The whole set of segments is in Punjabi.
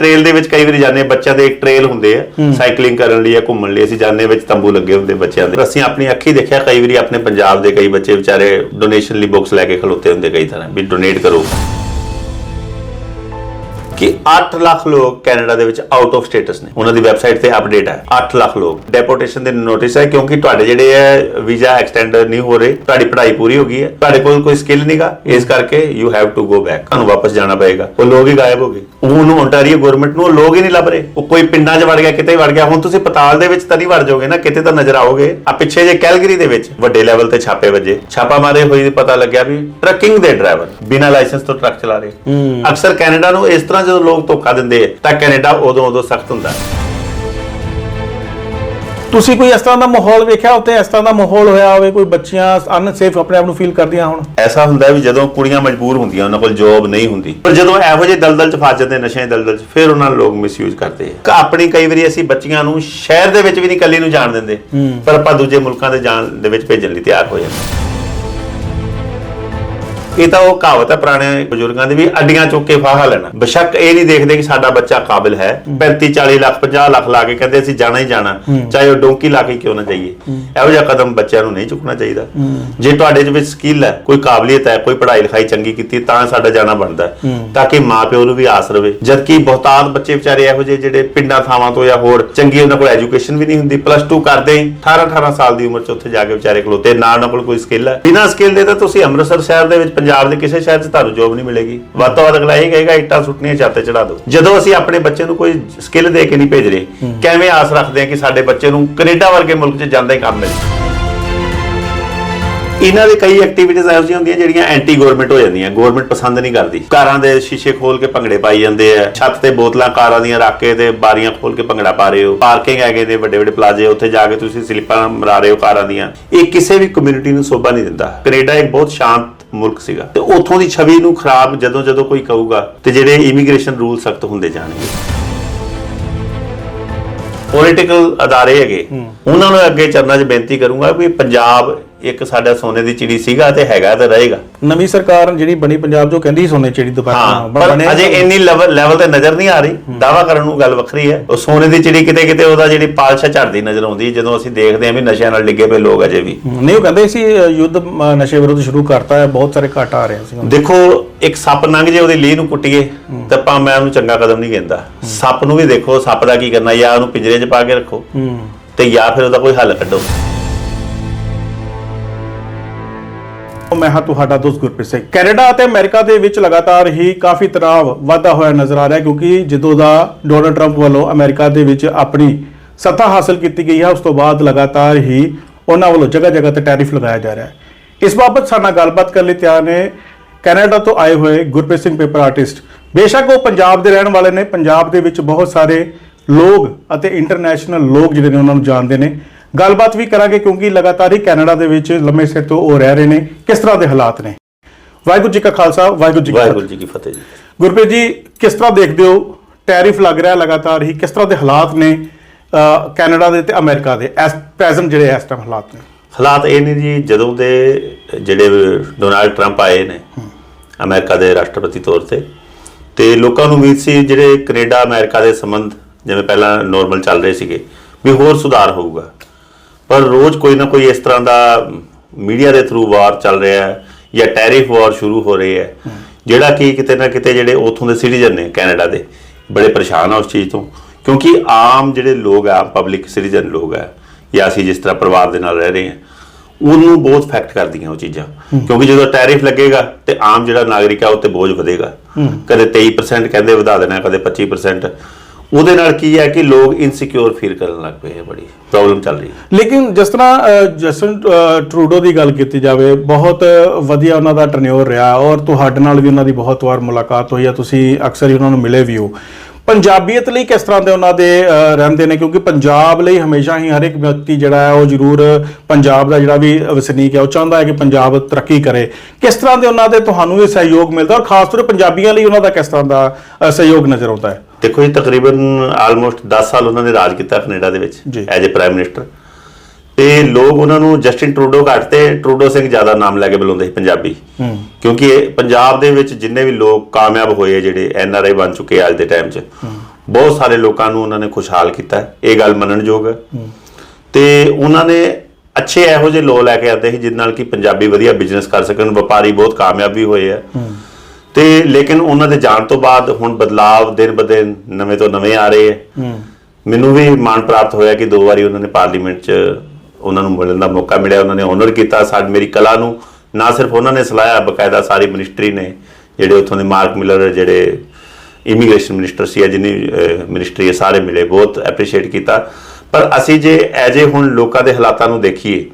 ਟ੍ਰੇਲ ਦੇ ਵਿੱਚ ਕਈ ਵਾਰੀ ਜਾਂਦੇ ਬੱਚਿਆਂ ਦੇ ਇੱਕ ਟ੍ਰੇਲ ਹੁੰਦੇ ਆ ਸਾਈਕਲਿੰਗ ਕਰਨ ਲਈ ਜਾਂ ਘੁੰਮਣ ਲਈ ਅਸੀਂ ਜਾਂਦੇ ਵਿੱਚ ਤੰਬੂ ਲੱਗੇ ਹੁੰਦੇ ਬੱਚਿਆਂ ਦੇ। ਅਸੀਂ ਆਪਣੀ ਅੱਖੀ ਦੇਖਿਆ ਕਈ ਵਾਰੀ ਆਪਣੇ ਪੰਜਾਬ ਦੇ ਕਈ ਬੱਚੇ ਵਿਚਾਰੇ ਡੋਨੇਸ਼ਨ ਲਈ ਬੁੱਕਸ ਲੈ ਕੇ ਖਲੋਤੇ ਹੁੰਦੇ ਕਈ ਤਰ੍ਹਾਂ ਵੀ ਡੋਨੇਟ ਕਰੋ। ਕਿ 8 ਲੱਖ ਲੋਕ ਕੈਨੇਡਾ ਦੇ ਵਿੱਚ ਆਊਟ ਆਫ ਸਟੇਟਸ ਨੇ। ਉਹਨਾਂ ਦੀ ਵੈਬਸਾਈਟ ਤੇ ਅਪਡੇਟ ਹੈ 8 ਲੱਖ ਲੋਕ। ਡੈਪੋਰਟੇਸ਼ਨ ਦੇ ਨੋਟਿਸ ਹੈ ਕਿਉਂਕਿ ਤੁਹਾਡੇ ਜਿਹੜੇ ਹੈ ਵੀਜ਼ਾ ਐਕਸਟੈਂਡ ਨਹੀਂ ਹੋ ਰਹੇ ਤੁਹਾਡੀ ਪੜ੍ਹਾਈ ਪੂਰੀ ਹੋ ਗਈ ਹੈ। ਤੁਹਾਡੇ ਕੋਲ ਕੋਈ ਸਕਿੱਲ ਨਹੀਂਗਾ ਇਸ ਕਰਕੇ you have to go back ਤੁਹਾਨੂੰ ਵਾਪਸ ਜਾਣਾ ਪਏਗਾ। ਉਹ ਲੋਕ ਹੀ ਗਾਇਬ ਹੋ ਗਏ। ਉਹਨੂੰ ਓਨਟਾਰੀਓ ਗਵਰਨਮੈਂਟ ਨੂੰ ਲੋਕ ਹੀ ਨਹੀਂ ਲੱਭ ਰਹੇ। ਉਹ ਕੋਈ ਪਿੰਡਾਂ 'ਚ ਵੜ ਗਿਆ ਕਿਤੇ ਵੜ ਗਿਆ। ਹੁਣ ਤੁਸੀਂ ਪਤਾਲ ਦੇ ਵਿੱਚ ਤਾਂ ਨਹੀਂ ਵੜ ਜਾਓਗੇ ਨਾ ਕਿਤੇ ਤਾਂ ਨਜ਼ਰ ਆਓਗੇ। ਆ ਪਿੱਛੇ ਜੇ ਕੈਲਗਰੀ ਦੇ ਵਿੱਚ ਵੱਡੇ ਲੈਵਲ ਤੇ ਛਾਪੇ ਵੱਜੇ। ਛਾਪਾ ਮਾਰੇ ਹੋਈ ਪਤਾ ਲੱਗਿਆ ਵੀ ਟਰੱਕਿੰਗ ਦੇ ਡਰਾਈਵਰ ਬਿਨਾਂ ਲਾਇਸੈਂਸ ਤੋਂ ਟਰੱਕ ਚਲਾ ਰਹੇ। ਅਕਸਰ ਕੈਨੇਡਾ ਨੂੰ ਇਸ ਤਰ੍ਹਾਂ ਜਦੋਂ ਲੋਕ ਧੋਖਾ ਦਿੰਦੇ ਤਾਂ ਕੈਨੇਡਾ ਉਦੋਂ ਉਦੋਂ ਸਖਤ ਹੁੰਦਾ। ਤੁਸੀਂ ਕੋਈ ਇਸ ਤਰ੍ਹਾਂ ਦਾ ਮਾਹੌਲ ਵੇਖਿਆ ਉੱਥੇ? ਇਸ ਤਰ੍ਹਾਂ ਦਾ ਮਾਹੌਲ ਹੋਇਆ ਹੋਵੇ ਕੋਈ ਬੱਚੀਆਂ ਅਨਸੇਫ ਆਪਣੇ ਆਪ ਨੂੰ ਫੀਲ ਕਰਦੀਆਂ ਹੋਣ? ਐਸਾ ਹੁੰਦਾ ਵੀ ਜਦੋਂ ਕੁੜੀਆਂ ਮਜਬੂਰ ਹੁੰਦੀਆਂ ਉਹਨਾਂ ਕੋਲ ਜੌਬ ਨਹੀਂ ਹੁੰਦੀ। ਪਰ ਜਦੋਂ ਇਹੋ ਜਿਹੇ ਦਲਦਲ ਚ ਫਸ ਜਾਂਦੇ ਨਸ਼ਿਆਂ ਦੇ ਦਲਦਲ ਚ ਫਿਰ ਉਹਨਾਂ ਨੂੰ ਲੋਕ ਮਿਸਯੂਜ਼ ਕਰਦੇ ਆ। ਆਪਣੀ ਕਈ ਵਾਰੀ ਅਸੀਂ ਬੱਚੀਆਂ ਨੂੰ ਸ਼ਹਿਰ ਦੇ ਵਿੱਚ ਵੀ ਨਹੀਂ ਇਕੱਲੀ ਨੂੰ ਜਾਣ ਦਿੰਦੇ। ਪਰ ਆਪਾਂ ਦੂਜੇ ਮੁਲਕਾਂ ਦੇ ਜਾਣ ਦੇ ਵਿੱਚ ਭੇਜਣ ਲਈ ਤਿਆਰ ਹੋ ਜਾਂਦੇ। ਇਹ ਤਾਂ ਉਹ ਕਹਾਵਤ ਹੈ ਪੁਰਾਣੇ ਬਜ਼ੁਰਗਾਂ ਦੀ ਵੀ ਅੱਡੀਆਂ ਚੁੱਕ ਕੇ ਫਾਹਾ ਲੈਣਾ। ਬੇਸ਼ੱਕ ਇਹ ਨਹੀਂ ਦੇਖਦੇ ਕਿ ਸਾਡਾ ਬੱਚਾ ਕਾਬਿਲ ਹੈ। 35 40 ਲੱਖ 50 ਲੱਖ ਲਾ ਕੇ ਕਹਿੰਦੇ ਅਸੀਂ ਜਾਣਾ ਹੀ ਜਾਣਾ। ਚਾਹੇ ਉਹ ਡੋਂਕੀ ਲਾ ਕੇ ਕਿਉਂ ਨਾ ਜਾਈਏ। ਇਹੋ ਜਿਹਾ ਕਦਮ ਬੱਚਿਆਂ ਨੂੰ ਨਹੀਂ ਚੁੱਕਣਾ ਚਾਹੀਦਾ। ਜੇ ਤੁਹਾਡੇ ਦੇ ਵਿੱਚ ਸਕਿੱਲ ਹੈ ਕੋਈ ਕਾਬਲੀਅਤ ਹੈ ਕੋਈ ਪੜ੍ਹਾਈ ਲਿਖਾਈ ਚੰਗੀ ਕੀਤੀ ਤਾਂ ਸਾਡਾ ਜਾਣਾ ਬਣਦਾ ਤਾਂ ਕਿ ਮਾਪਿਓ ਨੂੰ ਵੀ ਆਸ ਰਵੇ। ਜਦਕਿ ਬਹੁਤਾਤ ਬੱਚੇ ਵਿਚਾਰੇ ਇਹੋ ਜਿਹੇ ਜਿਹੜੇ ਪਿੰਡਾਂ ਥਾਵਾਂ ਤੋਂ ਜਾਂ ਹੋਰ ਚੰਗੀ ਉਹਨਾਂ ਕੋਲ ਐਜੂਕੇਸ਼ਨ ਵੀ ਨਹੀਂ ਹੁੰਦੀ। ਪਲੱਸ 2 ਕਰਦੇ ਹੀ 18 18 ਸਾਲ ਦੀ ਉਮਰ 'ਚ ਉੱਥੇ ਜਾ ਕੇ ਵਿਚਾਰੇ ਖਲੋਤੇ। ਨਾ ਉਹਨਾਂ ਕੋਲ ਕੋਈ ਸਕਿੱਲ ਹੈ। ਬਿਨਾਂ ਸਕਿੱਲ ਦੇ ਤਾਂ ਤੁਸੀਂ ਅੰਮ੍ਰਿਤਸਰ ਸ਼ਹਿਰ ਦੇ ਵਿੱਚ ਪੰਜਾਬ ਦੇ ਕਿਸੇ ਸ਼ਹਿਰ 'ਚ ਤੁਹਾਨੂੰ ਜੋਬ ਨਹੀਂ ਮਿਲੇਗੀ। ਵੱਧ ਤੋਂ ਵੱਧ ਅਗਲਾ ਇਹ ਕਹੇਗਾ ਇੱਟਾਂ ਸੁੱਟਣੀਆਂ ਛਾਤੇ ਚੜਾ ਦਿਓ। ਜਦੋਂ ਅਸੀਂ ਆਪਣੇ ਬੱਚੇ ਨੂੰ ਕੋਈ ਸਕਿੱਲ ਦੇ ਕੇ ਨਹੀਂ ਭੇਜ ਰਹੇ ਕਿਵੇਂ ਆਸ ਰੱਖਦੇ ਹਾਂ ਕਿ ਸਾਡੇ ਬੱਚੇ ਨੂੰ ਕੈਨੇਡਾ ਵਰਗੇ ਮੁਲਕ 'ਚ ਜਾਂਦਾ ਹੀ ਕੰਮ ਮਿਲੇ? ਇਹਨਾਂ ਦੇ ਕਈ ਐਕਟੀਵਿਟੀਜ਼ ਇਹੋ ਜਿਹੀਆਂ ਹੁੰਦੀਆਂ ਜਿਹੜੀਆਂ ਐਂਟੀ ਗਵਰਨਮੈਂਟ ਹੋ ਜਾਂਦੀਆਂ। ਗਵਰਨਮੈਂਟ ਪਸੰਦ ਨਹੀਂ ਕਰਦੀ। ਕਾਰਾਂ ਦੇ ਸ਼ੀਸ਼ੇ ਖੋਲ ਕੇ ਭੰਗੜੇ ਪਾਈ ਜਾਂਦੇ ਆ। ਛੱਤ ਤੇ ਬੋਤਲਾਂ ਕਾਰਾਂ ਦੀਆਂ ਰੱਖ ਕੇ ਤੇ ਬਾਰੀਆਂ ਖੋਲ ਕੇ ਭੰਗੜਾ ਪਾ ਰਹੇ ਹੋ। ਪਾਰਕਿੰਗ ਹੈਗੇ ਨੇ ਵੱਡੇ ਵੱਡੇ ਪਲਾਜ਼ੇ ਉੱਥੇ ਜਾ ਕੇ ਤੁਸੀਂ ਸਲਿੱਪਾਂ ਮਰਾ ਰਹੇ ਹੋ ਕਾਰਾਂ ਦੀਆਂ। ਇਹ ਕਿਸੇ ਵੀ ਕਮਿਊਨਿਟੀ ਨੂੰ ਸੋਭਾ ਨਹੀਂ ਦਿੰਦਾ। ਕੈਨੇਡਾ ਇੱਕ ਬਹੁਤ ਸ਼ਾਂਤ ਮੁਲਕ ਸੀਗਾ। ਤੇ ਉੱਥੋਂ ਦੀ ਛਵੀ ਨੂੰ ਖਰਾਬ ਜਦੋਂ ਜਦੋਂ ਕੋਈ ਕਹੂਗਾ ਤੇ ਜਿਹੜੇ ਇਮੀਗ੍ਰੇਸ਼ਨ ਰੂਲ ਸਖਤ ਹੁੰਦੇ ਜਾਣਗੇ। ਪੋਲੀਟੀਕਲ ਅਦਾਰੇ ਹੈਗੇ। ਉਹਨਾਂ ਨੂੰ ਅੱਗੇ ਚਰਨਾਂ 'ਚ ਬੇਨਤੀ ਕਰੂੰਗਾ ਵੀ ਪੰਜਾਬ ਇੱਕ ਸਾਡਾ ਸੋਨੇ ਦੀ ਚਿੜੀ ਸੀਗਾ ਤੇ ਹੈਗਾ ਤੇ ਰਹੇਗਾ। ਨਵੀਂ ਸਰਕਾਰ ਜਿਹੜੀ ਬਣੀ ਪੰਜਾਬ ਜੋ ਕਹਿੰਦੀ ਸੋਨੇ ਚਿੜੀ ਹਾਂ ਦੁਪਹਿਰ ਪਰ ਅਜੇ ਇੰਨੀ ਲੈਵਲ ਤੇ ਨਜ਼ਰ ਨਹੀਂ ਆ ਰਹੀ। ਦਾਵਾ ਕਰਨ ਨੂੰ ਗੱਲ ਵੱਖਰੀ ਹੈ। ਉਹ ਸੋਨੇ ਦੀ ਚਿੜੀ ਕਿਤੇ ਕਿਤੇ ਉਹਦਾ ਜਿਹੜੀ ਪਾਲਸ਼ਾ ਝੜਦੀ ਨਜ਼ਰ ਆਉਂਦੀ ਜਦੋਂ ਅਸੀਂ ਦੇਖਦੇ ਹਾਂ ਵੀ ਨਸ਼ਿਆਂ ਨਾਲ ਡਿੱਗੇ ਪਏ ਲੋਕ ਅਜੇ ਵੀ। ਨਹੀਂ ਉਹ ਕਹਿੰਦੇ ਸੀ ਅ, ਯੁੱਧ ਅ, ਨਸ਼ੇ ਵਿਰੁੱਧ ਸ਼ੁਰੂ ਕਰਤਾ ਹੈ। ਬਹੁਤ ਸਾਰੇ ਘਾਟਾ ਆ ਰਹੇ ਸੀ ਦੇਖੋ ਇੱਕ ਸੱਪ ਲੰਘ ਜੇ ਉਹਦੀ ਲੀਹ ਨੂੰ ਕੁੱਟੀਏ ਤਾਂ ਆਪਾਂ ਮੈਂ ਉਹਨੂੰ ਚੰਗਾ ਕਦਮ ਨਹੀਂ ਕਹਿੰਦਾ ਸੱਪ ਨੂੰ ਵੀ ਦੇਖੋ ਸੱਪ ਦਾ ਕੀ ਕਰਨਾ? ਜਾਂ ਉਹਨੂੰ ਪਿੰਜਰੇ 'ਚ ਪਾ ਕੇ ਰੱਖੋ। ਹੂੰ। ਤੇ ਜਾਂ ਫਿਰ ਉਹਦਾ ਕੋਈ ਹੱਲ ਕੱਢੋ। ਮੈਂ ਹਾਂ ਤੁਹਾਡਾ ਦੋਸਤ ਗੁਰਪ੍ਰੀਤ ਸਿੰਘ। ਕੈਨੇਡਾ ਅਤੇ ਅਮਰੀਕਾ ਦੇ ਵਿੱਚ ਲਗਾਤਾਰ ਹੀ ਕਾਫੀ ਤਣਾਅ ਵਾਧਾ ਹੋਇਆ ਨਜ਼ਰ ਆ ਰਿਹਾ ਕਿਉਂਕਿ ਜਦੋਂ ਦਾ ਡੋਨਲਡ ਟਰੰਪ ਵੱਲੋਂ ਅਮਰੀਕਾ ਦੇ ਵਿੱਚ ਆਪਣੀ ਸੱਤਾ ਹਾਸਲ ਕੀਤੀ ਗਈ ਹੈ, ਉਸ ਤੋਂ ਬਾਅਦ ਲਗਾਤਾਰ ਹੀ ਉਹਨਾਂ ਵੱਲੋਂ ਜਗ੍ਹਾ ਜਗ੍ਹਾ ਤੇ ਟੈਰਿਫ ਲਗਾਇਆ ਜਾ ਰਿਹਾ ਹੈ। ਇਸ ਬਾਬਤ ਸਾਡੇ ਨਾਲ ਗੱਲਬਾਤ ਕਰਨ ਲਈ ਤਿਆਰ ਨੇ ਕੈਨੇਡਾ ਤੋਂ ਆਏ ਹੋਏ ਗੁਰਪ੍ਰੀਤ ਸਿੰਘ, ਪੇਪਰ ਆਰਟਿਸਟ। ਬੇਸ਼ੱਕ ਉਹ ਪੰਜਾਬ ਦੇ ਰਹਿਣ ਵਾਲੇ ਨੇ। ਪੰਜਾਬ ਦੇ ਵਿੱਚ ਬਹੁਤ ਸਾਰੇ ਲੋਕ ਅਤੇ ਇੰਟਰਨੈਸ਼ਨਲ ਲੋਕ ਜਿਹੜੇ ਨੇ ਉਹਨਾਂ ਨੂੰ ਜਾਣਦੇ ਨੇ। ਗੱਲਬਾਤ ਵੀ ਕਰਾਂਗੇ ਕਿਉਂਕਿ ਲਗਾਤਾਰ ਹੀ ਕੈਨੇਡਾ ਦੇ ਵਿੱਚ ਲੰਮੇ ਸਿਰ ਤੋਂ ਉਹ ਰਹਿ ਰਹੇ ਨੇ। ਕਿਸ ਤਰ੍ਹਾਂ ਦੇ ਹਾਲਾਤ ਨੇ? ਵਾਹਿਗੁਰੂ ਜੀ ਕਾ ਖਾਲਸਾ ਵਾਹਿਗੁਰੂ ਜੀ ਕੀ ਫਤਿਹ। ਵਾਹਿਗੁਰੂ ਜੀ ਕੀ ਫਤਿਹ ਜੀ। ਗੁਰਪ੍ਰੀਤ ਜੀ ਕਿਸ ਤਰ੍ਹਾਂ ਦੇਖਦੇ ਹੋ? ਟੈਰਿਫ ਲੱਗ ਰਿਹਾ ਲਗਾਤਾਰ ਹੀ। ਕਿਸ ਤਰ੍ਹਾਂ ਦੇ ਹਾਲਾਤ ਨੇ ਕੈਨੇਡਾ ਦੇ ਤੇ ਅਮਰੀਕਾ ਦੇ? ਐਸ ਪ੍ਰੈਜ਼ੈਂਟ ਜਿਹੜੇ ਇਸ ਟਾਈਮ ਹਾਲਾਤ ਨੇ। ਹਾਲਾਤ ਇਹ ਨੇ ਜੀ ਜਦੋਂ ਦੇ ਜਿਹੜੇ ਡੋਨਾਲਡ ਟਰੰਪ ਆਏ ਨੇ ਅਮਰੀਕਾ ਦੇ ਰਾਸ਼ਟਰਪਤੀ ਤੌਰ ਤੇ ਤੇ ਲੋਕਾਂ ਨੂੰ ਉਮੀਦ ਸੀ ਜਿਹੜੇ ਕੈਨੇਡਾ ਅਮਰੀਕਾ ਦੇ ਸੰਬੰਧ ਜਿਵੇਂ ਪਹਿਲਾਂ ਨਾਰਮਲ ਚੱਲ ਰਹੇ ਸੀਗੇ ਵੀ ਹੋਰ ਸੁਧਾਰ ਹੋਊਗਾ। ਪਰ ਰੋਜ਼ ਕੋਈ ਨਾ ਕੋਈ ਇਸ ਤਰ੍ਹਾਂ ਦਾ ਮੀਡੀਆ ਦੇ ਥਰੂ ਵਾਰ ਚੱਲ ਰਿਹਾ ਹੈ ਜਾਂ ਟੈਰਿਫ ਵਾਰ ਸ਼ੁਰੂ ਹੋ ਰਹੀ ਹੈ ਜਿਹੜਾ ਕਿ ਕਿਤੇ ਨਾ ਕਿਤੇ ਜਿਹੜੇ ਉਥੋਂ ਦੇ ਸਿਟੀਜ਼ਨ ਨੇ ਕੈਨੇਡਾ ਦੇ ਬੜੇ ਪਰੇਸ਼ਾਨ ਆ ਉਸ ਚੀਜ਼ ਤੋਂ। ਕਿਉਂਕਿ ਆਮ ਜਿਹੜੇ ਲੋਕ ਆ ਪਬਲਿਕ ਸਿਟੀਜ਼ਨ ਲੋਕ ਆ ਜਾਂ ਅਸੀਂ ਜਿਸ ਤਰ੍ਹਾਂ ਪਰਿਵਾਰ ਦੇ ਨਾਲ ਰਹਿ ਰਹੇ ਹਾਂ ਉਹਨੂੰ ਬਹੁਤ ਫੈਕਟ ਕਰਦੀਆਂ ਉਹ ਚੀਜ਼ਾਂ। ਕਿਉਂਕਿ ਜਦੋਂ ਟੈਰਿਫ ਲੱਗੇਗਾ ਤੇ ਆਮ ਜਿਹੜਾ ਨਾਗਰਿਕ ਆ ਉਹ ਤੇ ਬੋਝ ਵਧੇਗਾ। ਕਦੇ 23% ਕਹਿੰਦੇ ਵਧਾ ਦੇਣਾ ਕਦੇ 25% ਉਹਦੇ ਨਾਲ ਕੀ ਹੈ ਕਿ ਲੋਕ ਇਨਸਿਕਿਉਰ ਫੀਲ ਕਰਨ ਲੱਗ ਪਏ ਆ ਬੜੀ ਪ੍ਰੋਬਲਮ ਚੱਲ ਰਹੀ ਹੈ। ਲੇਕਿਨ ਜਿਸ ਤਰ੍ਹਾਂ ਅਹ, ਜਸਟਨ ਟਰੂਡੋ ਦੀ ਗੱਲ ਕੀਤੀ ਜਾਵੇ ਬਹੁਤ ਵਧੀਆ ਉਹਨਾਂ ਦਾ ਟਰਨਿਓਰ ਰਿਹਾ ਔਰ ਤੁਹਾਡੇ ਨਾਲ ਵੀ ਉਹਨਾਂ ਦੀ ਬਹੁਤ ਵਾਰ ਮੁਲਾਕਾਤ ਹੋਈ ਆ ਤੁਸੀਂ ਅਕਸਰ ਹੀ ਉਹਨਾਂ ਨੂੰ ਮਿਲੇ ਵੀ ਹੋ ਪੰਜਾਬੀਅਤ ਲਈ ਕਿਸ ਤਰ੍ਹਾਂ ਦੇ ਉਹਨਾਂ ਦੇ ਰਹਿੰਦੇ ਨੇ? ਕਿਉਂਕਿ ਪੰਜਾਬ ਲਈ ਹਮੇਸ਼ਾ ਹੀ ਹਰ ਇੱਕ ਵਿਅਕਤੀ ਜਿਹੜਾ ਹੈ ਉਹ ਜ਼ਰੂਰ ਪੰਜਾਬ ਦਾ ਜਿਹੜਾ ਵੀ ਵਸਨੀਕ ਹੈ ਉਹ ਚਾਹੁੰਦਾ ਹੈ ਕਿ ਪੰਜਾਬ ਤਰੱਕੀ ਕਰੇ। ਕਿਸ ਤਰ੍ਹਾਂ ਦੇ ਉਹਨਾਂ ਦੇ ਤੁਹਾਨੂੰ ਇਹ ਸਹਿਯੋਗ ਮਿਲਦਾ ਔਰ ਖਾਸ ਤੌਰ ਤੇ ਪੰਜਾਬੀਆਂ ਲਈ ਉਹਨਾਂ ਦਾ ਕਿਸ ਤਰ੍ਹਾਂ ਦਾ ਸਹਿਯੋਗ ਨਜ਼ਰ ਆਉਂਦਾ ਹੈ? ਦੇਖੋ ਜੀ ਤਕਰੀਬਨ ਆਲਮੋਸਟ 10 ਸਾਲ ਉਹਨਾਂ ਨੇ ਰਾਜ ਕੀਤਾ ਕੈਨੇਡਾ ਦੇ ਵਿੱਚ। ਐਜ਼ ਅ ਪ੍ਰਾਈਮ ਮਿਨਿਸਟਰ ਤੇ ਲੋਕ ਉਹਨਾਂ ਨੂੰ ਜਸਟਿਨ ਟਰੂਡੋ ਘੱਟ ਤੇ ਟਰੂਡੋ ਸਿੰਘ ਜ਼ਿਆਦਾ ਨਾਮ ਲੈ ਕੇ ਬੁਲਾਉਂਦੇ ਸੀ ਪੰਜਾਬੀ। ਕਿਉਂਕਿ ਇਹ ਪੰਜਾਬ ਦੇ ਵਿੱਚ ਜਿੰਨੇ ਵੀ ਲੋਕ ਕਾਮਯਾਬ ਹੋਏ ਜਿਹੜੇ ਐਨ ਆਰ ਆਈ ਬਣ ਚੁੱਕੇ ਅੱਜ ਦੇ ਟਾਈਮ 'ਚ ਬਹੁਤ ਸਾਰੇ ਲੋਕਾਂ ਨੂੰ ਉਹਨਾਂ ਨੇ ਖੁਸ਼ਹਾਲ ਕੀਤਾ। ਇਹ ਗੱਲ ਮੰਨਣਯੋਗ ਹੈ। ਤੇ ਉਹਨਾਂ ਨੇ ਅੱਛੇ ਇਹੋ ਜਿਹੇ ਲੋਕ ਲੈ ਕੇ ਆਉਂਦੇ ਸੀ ਜਿਸ ਨਾਲ ਕਿ ਪੰਜਾਬੀ ਵਧੀਆ ਬਿਜ਼ਨਸ ਕਰ ਸਕਣ ਵਪਾਰੀ ਬਹੁਤ ਕਾਮਯਾਬ ਵੀ ਹੋਏ ਆ। ਤੇ ਲੇਕਿਨ ਉਹਨਾਂ ਦੇ ਜਾਣ ਤੋਂ ਬਾਅਦ ਹੁਣ ਬਦਲਾਵ ਦਿਨ ਬ ਦਿਨ ਨਵੇਂ ਤੋਂ ਨਵੇਂ ਆ ਰਹੇ ਆ। ਮੈਨੂੰ ਵੀ ਮਾਣ ਪ੍ਰਾਪਤ ਹੋਇਆ ਕਿ ਦੋ ਵਾਰੀ ਉਹਨਾਂ ਨੇ ਪਾਰਲੀਮੈਂਟ 'ਚ ਉਹਨਾਂ ਨੂੰ ਮਿਲਣ ਦਾ ਮੌਕਾ ਮਿਲਿਆ ਉਹਨਾਂ ਨੇ ਓਨਰ ਕੀਤਾ ਸਾਡੀ ਮੇਰੀ ਕਲਾ ਨੂੰ। ਨਾ ਸਿਰਫ ਉਹਨਾਂ ਨੇ ਸਲਾਹਿਆ ਬਕਾਇਦਾ ਸਾਰੀ ਮਿਨਿਸਟਰੀ ਨੇ ਜਿਹੜੇ ਉੱਥੋਂ ਦੇ ਮਾਰਕ ਮਿਲਰ ਜਿਹੜੇ ਇਮੀਗ੍ਰੇਸ਼ਨ ਮਿਨਿਸਟਰ ਸੀ ਜਿੰਨੀ ਮਿਨਿਸਟਰੀ ਹੈ ਸਾਰੇ ਮਿਲੇ ਬਹੁਤ ਐਪਰੀਸ਼ੀਏਟ ਕੀਤਾ। ਪਰ ਅਸੀਂ ਜੇ ਐਜੇ ਹੁਣ ਲੋਕਾਂ ਦੇ ਹਾਲਾਤਾਂ ਨੂੰ ਦੇਖੀਏ